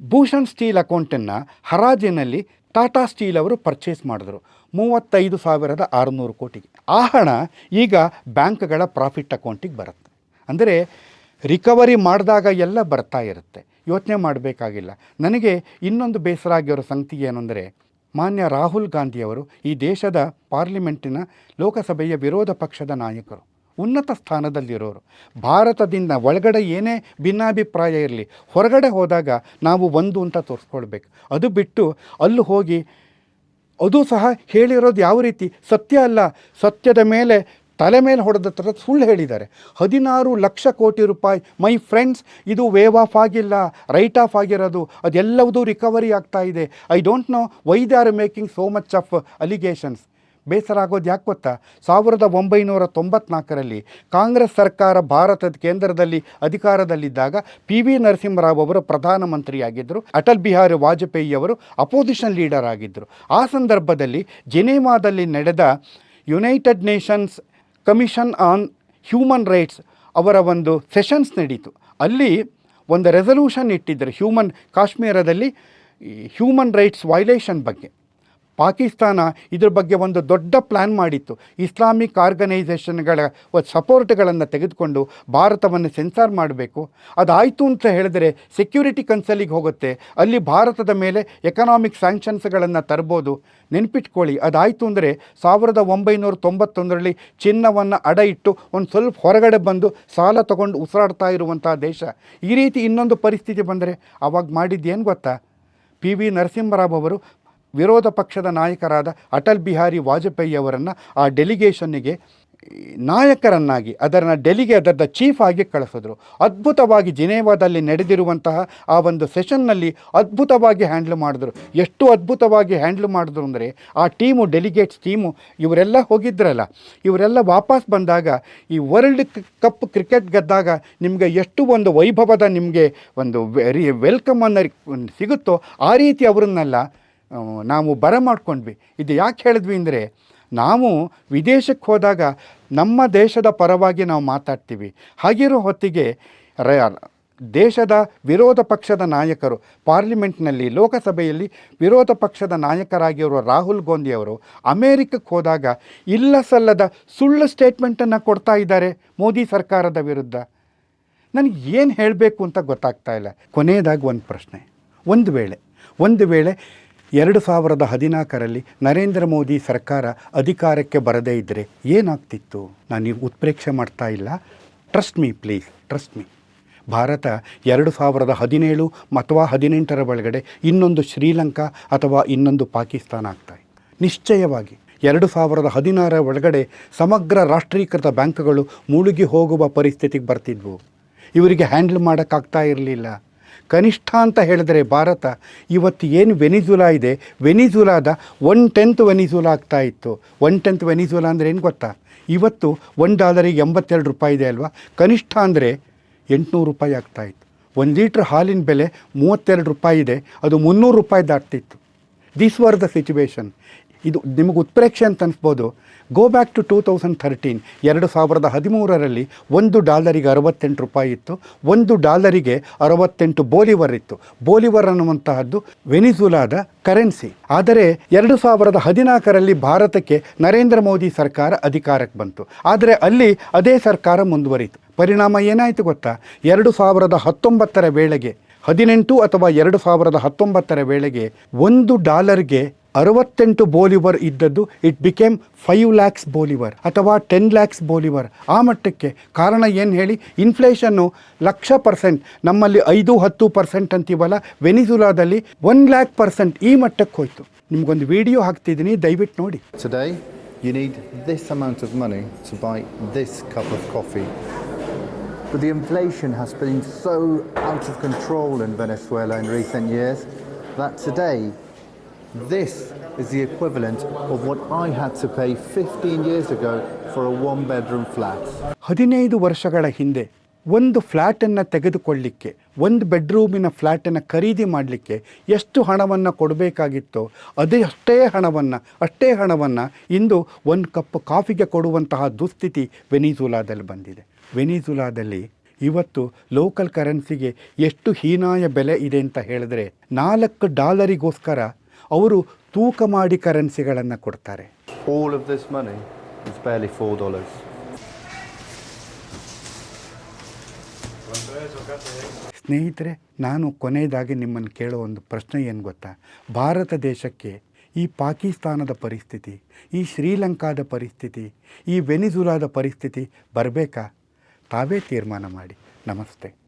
ಭೂಷಣ್ ಸ್ಟೀಲ್ ಅಕೌಂಟನ್ನು ಹರಾಜಿನಲ್ಲಿ ಟಾಟಾ ಸ್ಟೀಲ್ ಅವರು ಪರ್ಚೇಸ್ ಮಾಡಿದ್ರು. ಮೂವತ್ತೈದು ಸಾವಿರದ ಆರುನೂರು ಕೋಟಿಗೆ. ಆ ಹಣ ಈಗ ಬ್ಯಾಂಕ್ಗಳ ಪ್ರಾಫಿಟ್ ಅಕೌಂಟಿಗೆ ಬರುತ್ತೆ. ಅಂದರೆ ರಿಕವರಿ ಮಾಡಿದಾಗ ಎಲ್ಲ ಬರ್ತಾ ಇರುತ್ತೆ. ಯೋಚನೆ ಮಾಡಬೇಕಾಗಿಲ್ಲ. ನನಗೆ ಇನ್ನೊಂದು ಬೇಸರ ಆಗಿರೋ ಸಂಗತಿ ಏನಂದರೆ ಮಾನ್ಯ ರಾಹುಲ್ ಗಾಂಧಿಯವರು ಈ ದೇಶದ ಪಾರ್ಲಿಮೆಂಟಿನ ಲೋಕಸಭೆಯ ವಿರೋಧ ಪಕ್ಷದ ನಾಯಕರು. ಉನ್ನತ ಸ್ಥಾನದಲ್ಲಿರೋರು. ಭಾರತದಿಂದ ಒಳಗಡೆ ಏನೇ ಭಿನ್ನಾಭಿಪ್ರಾಯ ಇರಲಿ, ಹೊರಗಡೆ ಹೋದಾಗ ನಾವು ಒಂದು ಅಂತ ತೋರಿಸ್ಕೊಳ್ಬೇಕು. ಅದು ಬಿಟ್ಟು ಅಲ್ಲಿ ಹೋಗಿ ಅದು ಸಹ ಹೇಳಿರೋದು ಯಾವ ರೀತಿ? ಸತ್ಯ ಅಲ್ಲ. ಸತ್ಯದ ಮೇಲೆ, ತಲೆ ಮೇಲೆ ಹೊಡೆದ ಥರ ಸುಳ್ಳು ಹೇಳಿದ್ದಾರೆ. ಹದಿನಾರು ಲಕ್ಷ ಕೋಟಿ ರೂಪಾಯಿ, ಮೈ ಫ್ರೆಂಡ್ಸ್, ಇದು ವೇವ್ ಆಫ್ ಆಗಿಲ್ಲ ರೈಟ್ ಆಫ್ ಆಗಿರೋದು ಅದೆಲ್ಲವೂ ರಿಕವರಿ ಆಗ್ತಾ ಇದೆ. I don't know why they are making so much of allegations ಬೇಸರ ಆಗೋದು ಯಾಕೆ ಗೊತ್ತಾ? ಸಾವಿರದ ಒಂಬೈನೂರ ತೊಂಬತ್ನಾಲ್ಕರಲ್ಲಿ ಕಾಂಗ್ರೆಸ್ ಸರ್ಕಾರ ಭಾರತದ ಕೇಂದ್ರದಲ್ಲಿ ಅಧಿಕಾರದಲ್ಲಿದ್ದಾಗ ಪಿ ವಿ ನರಸಿಂಹರಾವ್ ಅವರು ಪ್ರಧಾನಮಂತ್ರಿಯಾಗಿದ್ದರು. ಅಟಲ್ ಬಿಹಾರಿ ವಾಜಪೇಯಿ ಅವರು ಅಪೋಸಿಷನ್ ಲೀಡರ್ ಆಗಿದ್ದರು. ಆ ಸಂದರ್ಭದಲ್ಲಿ ಜೆನೇವಾದಲ್ಲಿ ನಡೆದ United Nations Commission on Human Rights ಅವರ ಒಂದು ಸೆಷನ್ಸ್ ನಡೀತು. ಅಲ್ಲಿ ಒಂದು ರೆಸಲ್ಯೂಷನ್ ಇಟ್ಟಿದ್ದರು ಹ್ಯೂಮನ್ ಕಾಶ್ಮೀರದಲ್ಲಿ ಹ್ಯೂಮನ್ ರೈಟ್ಸ್ ವೈಲೇಷನ್ ಬಗ್ಗೆ. ಪಾಕಿಸ್ತಾನ ಇದ್ರ ಬಗ್ಗೆ ಒಂದು ದೊಡ್ಡ ಪ್ಲ್ಯಾನ್ ಮಾಡಿತ್ತು. ಇಸ್ಲಾಮಿಕ್ ಆರ್ಗನೈಸೇಷನ್ಗಳ ಸಪೋರ್ಟ್ಗಳನ್ನು ತೆಗೆದುಕೊಂಡು ಭಾರತವನ್ನು ಸೆನ್ಸಾರ್ ಮಾಡಬೇಕು. ಅದಾಯಿತು ಅಂತ ಹೇಳಿದರೆ ಸೆಕ್ಯೂರಿಟಿ ಕನ್ಸಲಿಗೆ ಹೋಗುತ್ತೆ. ಅಲ್ಲಿ ಭಾರತದ ಮೇಲೆ ಎಕನಾಮಿಕ್ ಸ್ಯಾಂಕ್ಷನ್ಸ್ಗಳನ್ನು ತರ್ಬೋದು. ನೆನ್ಪಿಟ್ಕೊಳ್ಳಿ. ಅದಾಯಿತು ಅಂದರೆ ಸಾವಿರದ ಒಂಬೈನೂರ ತೊಂಬತ್ತೊಂದರಲ್ಲಿ ಚಿನ್ನವನ್ನು ಅಡ ಇಟ್ಟು ಒಂದು ಸ್ವಲ್ಪ ಹೊರಗಡೆ ಬಂದು ಸಾಲ ತಗೊಂಡು ಉಸಿರಾಡ್ತಾ ಇರುವಂಥ ದೇಶ. ಈ ರೀತಿ ಇನ್ನೊಂದು ಪರಿಸ್ಥಿತಿ ಬಂದರೆ ಆವಾಗ ಮಾಡಿದ್ದೇನು ಗೊತ್ತಾ? ಪಿ ವಿ ನರಸಿಂಹರಾವ್ ಅವರು ವಿರೋಧ ಪಕ್ಷದ ನಾಯಕರಾದ ಅಟಲ್ ಬಿಹಾರಿ ವಾಜಪೇಯಿ ಅವರನ್ನು ಆ ಡೆಲಿಗೇಷನ್ನಿಗೆ ನಾಯಕರನ್ನಾಗಿ ಅದರ ಡೆಲಿಗೆ, ಅದರದ ಚೀಫ್ ಆಗಿ ಕಳಿಸಿದ್ರು. ಅದ್ಭುತವಾಗಿ ಜಿನೇವಾದಲ್ಲಿ ನಡೆದಿರುವಂತಹ ಆ ಒಂದು ಸೆಷನ್ನಲ್ಲಿ ಅದ್ಭುತವಾಗಿ ಹ್ಯಾಂಡ್ಲ್ ಮಾಡಿದ್ರು. ಎಷ್ಟು ಅದ್ಭುತವಾಗಿ ಹ್ಯಾಂಡ್ಲ್ ಮಾಡಿದ್ರು ಅಂದರೆ ಆ ಟೀಮು, ಡೆಲಿಗೇಟ್ಸ್ ಟೀಮು, ಇವರೆಲ್ಲ ಹೋಗಿದ್ರಲ್ಲ. ಇವರೆಲ್ಲ ವಾಪಸ್ ಬಂದಾಗ ಈ ವರ್ಲ್ಡ್ ಕಪ್ ಕ್ರಿಕೆಟ್ ಗೆದ್ದಾಗ ನಿಮಗೆ ಎಷ್ಟು ಒಂದು ವೈಭವದ ನಿಮಗೆ ಒಂದು ವೆರಿ ವೆಲ್ಕಮ್ ಅನ್ನೋ ಸಿಗುತ್ತೋ ಆ ರೀತಿ ಅವರನ್ನೆಲ್ಲ ನಾವು ಬರ ಮಾಡ್ಕೊಂಡ್ವಿ. ಇದು ಯಾಕೆ ಹೇಳಿದ್ವಿ ಅಂದರೆ, ನಾವು ವಿದೇಶಕ್ಕೆ ಹೋದಾಗ ನಮ್ಮ ದೇಶದ ಪರವಾಗಿ ನಾವು ಮಾತಾಡ್ತೀವಿ. ಹಾಗಿರೋ ಹೊತ್ತಿಗೆ ರ, ದೇಶದ ವಿರೋಧ ಪಕ್ಷದ ನಾಯಕರು, ಪಾರ್ಲಿಮೆಂಟ್ನಲ್ಲಿ, ಲೋಕಸಭೆಯಲ್ಲಿ ವಿರೋಧ ಪಕ್ಷದ ನಾಯಕರಾಗಿರುವ ರಾಹುಲ್ ಗಾಂಧಿ ಅವರು ಅಮೇರಿಕಕ್ಕೆ ಹೋದಾಗ ಇಲ್ಲ ಸಲ್ಲದ ಸುಳ್ಳು ಸ್ಟೇಟ್ಮೆಂಟನ್ನು ಕೊಡ್ತಾ ಇದ್ದಾರೆ ಮೋದಿ ಸರ್ಕಾರದ ವಿರುದ್ಧ. ನನಗೆ ಏನು ಹೇಳಬೇಕು ಅಂತ ಗೊತ್ತಾಗ್ತಾ ಇಲ್ಲ. ಕೊನೆಯದಾಗಿ ಒಂದು ಪ್ರಶ್ನೆ. ಒಂದು ವೇಳೆ ಒಂದು ವೇಳೆ ಎರಡು ಸಾವಿರದ ಹದಿನಾಲ್ಕರಲ್ಲಿ ನರೇಂದ್ರ ಮೋದಿ ಸರ್ಕಾರ ಅಧಿಕಾರಕ್ಕೆ ಬರದೇ ಇದ್ದರೆ ಏನಾಗ್ತಿತ್ತು? ನಾನು ನೀವು ಉತ್ಪ್ರೇಕ್ಷೆ ಮಾಡ್ತಾ ಇಲ್ಲ. Trust me please trust me Bharat ಎರಡು ಸಾವಿರದ ಹದಿನೇಳು ಅಥವಾ ಹದಿನೆಂಟರ ಒಳಗಡೆ ಇನ್ನೊಂದು ಶ್ರೀಲಂಕಾ ಅಥವಾ ಇನ್ನೊಂದು ಪಾಕಿಸ್ತಾನ ಆಗ್ತಾಯಿತ್ತು ನಿಶ್ಚಯವಾಗಿ ಎರಡು ಸಾವಿರದ ಹದಿನಾರರ ಒಳಗಡೆ ಸಮಗ್ರ ರಾಷ್ಟ್ರೀಕೃತ ಬ್ಯಾಂಕ್ಗಳು ಮುಳುಗಿ ಹೋಗುವ ಪರಿಸ್ಥಿತಿಗೆ ಬರ್ತಿದ್ವು. ಇವರಿಗೆ ಹ್ಯಾಂಡಲ್ ಮಾಡೋಕ್ಕಾಗ್ತಾ ಇರಲಿಲ್ಲ. ಕನಿಷ್ಠ ಅಂತ ಹೇಳಿದರೆ ಭಾರತ ಇವತ್ತು ಏನು ವೆನಿಜುಲಾ ಇದೆ? ವೆನಿಜುಲಾದ ಒನ್ ಟೆಂತ್ ವೆನಿಜುಲಾ ಆಗ್ತಾ ಇತ್ತು. ಒನ್ ಟೆಂತ್ ವೆನಿಜುಲಾ ಅಂದರೆ ಏನು ಗೊತ್ತಾ? ಇವತ್ತು ಒನ್ ಡಾಲರಿಗೆ ಎಂಬತ್ತೆರಡು ರೂಪಾಯಿ ಇದೆ ಅಲ್ವಾ? ಕನಿಷ್ಠ ಅಂದರೆ ಎಂಟುನೂರು ರೂಪಾಯಿ ಆಗ್ತಾ ಇತ್ತು. ಒಂದು ಲೀಟ್ರ್ ಹಾಲಿನ ಬೆಲೆ ಮೂವತ್ತೆರಡು ರೂಪಾಯಿ ಇದೆ. ಅದು ಮುನ್ನೂರು ರೂಪಾಯಿ ದಾಟ್ತಿತ್ತು. ದಿಸ್ ವರ್ ದ ಸಿಚುವೇಶನ್ ಇದು ನಿಮಗೆ ಉತ್ಪ್ರೇಕ್ಷೆ ಅಂತ ಅನ್ಸ್ಬೋದು. Go back to two thousand thirteen ಎರಡು ಸಾವಿರದ ಹದಿಮೂರರಲ್ಲಿ ಒಂದು ಡಾಲರಿಗೆ ಅರವತ್ತೆಂಟು ರೂಪಾಯಿ ಇತ್ತು, ಒಂದು ಡಾಲರಿಗೆ ಅರವತ್ತೆಂಟು ಬೋಲಿವರ್ ಇತ್ತು. ಬೋಲಿವರ್ ಅನ್ನುವಂತಹದ್ದು ವೆನಿಜುಲಾದ ಕರೆನ್ಸಿ. ಆದರೆ ಎರಡು ಸಾವಿರದ ಹದಿನಾಲ್ಕರಲ್ಲಿ ಭಾರತಕ್ಕೆ ನರೇಂದ್ರ ಮೋದಿ ಸರ್ಕಾರ ಅಧಿಕಾರಕ್ಕೆ ಬಂತು. ಆದರೆ ಅಲ್ಲಿ ಅದೇ ಸರ್ಕಾರ ಮುಂದುವರಿತು. ಪರಿಣಾಮ ಏನಾಯಿತು ಗೊತ್ತಾ? ಎರಡು ಸಾವಿರದ ಹತ್ತೊಂಬತ್ತರ ವೇಳೆಗೆ, ಹದಿನೆಂಟು ಅಥವಾ ಎರಡು ಸಾವಿರದ ಹತ್ತೊಂಬತ್ತರ ವೇಳೆಗೆ ಒಂದು ಡಾಲರ್ಗೆ ಅರವತ್ತೆಂಟು ಬೋಲಿವರ್ ಇದ್ದದ್ದು it became five lakhs bolivar ಅಥವಾ ಟೆನ್ ಲ್ಯಾಕ್ಸ್ ಬೋಲಿವರ್. ಆ ಮಟ್ಟಕ್ಕೆ ಕಾರಣ ಏನು ಹೇಳಿ ಇನ್ಫ್ಲೇಷನ್ನು ಲಕ್ಷ ಪರ್ಸೆಂಟ್ ನಮ್ಮಲ್ಲಿ ಐದು ಹತ್ತು ಪರ್ಸೆಂಟ್ ಅಂತೀವಲ್ಲ ವೆನಿಜುಲಾದಲ್ಲಿ ಒನ್ ಲ್ಯಾಕ್ ಪರ್ಸೆಂಟ್ ಈ ಮಟ್ಟಕ್ಕೆ ಹೋಯ್ತು. ನಿಮಗೊಂದು ವಿಡಿಯೋ ಹಾಕ್ತಿದ್ದೀನಿ ದಯವಿಟ್ಟು ನೋಡಿ. Today, you need this amount of money to buy this cup of coffee. But the inflation has been so out of control in Venezuela in recent years this is the equivalent of what I had to pay 15 years ago for a one bedroom flat. ಹದಿನೈದು ವರ್ಷಗಳ ಹಿಂದೆ ಒಂದು ಫ್ಲ್ಯಾಟನ್ನು ತೆಗೆದುಕೊಳ್ಳಿಕ್ಕೆ, ಒಂದು ಬೆಡ್ರೂಮಿನ ಫ್ಲ್ಯಾಟನ್ನು ಖರೀದಿ ಮಾಡಲಿಕ್ಕೆ ಎಷ್ಟು ಹಣವನ್ನು ಕೊಡಬೇಕಾಗಿತ್ತೋ ಅದೇ ಅಷ್ಟೇ ಹಣವನ್ನು ಅಷ್ಟೇ ಹಣವನ್ನು ಇಂದು ಒಂದು ಕಪ್ ಕಾಫಿಗೆ ಕೊಡುವಂತಹ ದುಸ್ಥಿತಿ ವೆನಿಜುಲಾದಲ್ಲಿ ಬಂದಿದೆ ವೆನಿಜುಲಾದಲ್ಲಿ ಇವತ್ತು ಲೋಕಲ್ ಕರೆನ್ಸಿಗೆ ಎಷ್ಟು ಹೀನಾಯ ಬೆಲೆ ಇದೆ ಅಂತ ಹೇಳಿದ್ರೆ ನಾಲ್ಕು ಡಾಲರಿಗೋಸ್ಕರ ಅವರು ತೂಕ ಮಾಡಿ ಕರೆನ್ಸಿಗಳನ್ನು ಕೊಡ್ತಾರೆ. All of this money is barely $4. ಸ್ನೇಹಿತರೆ ನಾನು ಕೊನೆಯದಾಗಿ ನಿಮ್ಮನ್ನು ಕೇಳೋ ಒಂದು ಪ್ರಶ್ನೆ ಏನು ಗೊತ್ತಾ? ಭಾರತ ದೇಶಕ್ಕೆ ಈ ಪಾಕಿಸ್ತಾನದ ಪರಿಸ್ಥಿತಿ ಈ ಶ್ರೀಲಂಕಾದ ಪರಿಸ್ಥಿತಿ ಈ ವೆನಿಜುಲಾದ ಪರಿಸ್ಥಿತಿ ಬರಬೇಕಾ? ತಾವೇ ತೀರ್ಮಾನ ಮಾಡಿ. ನಮಸ್ತೆ.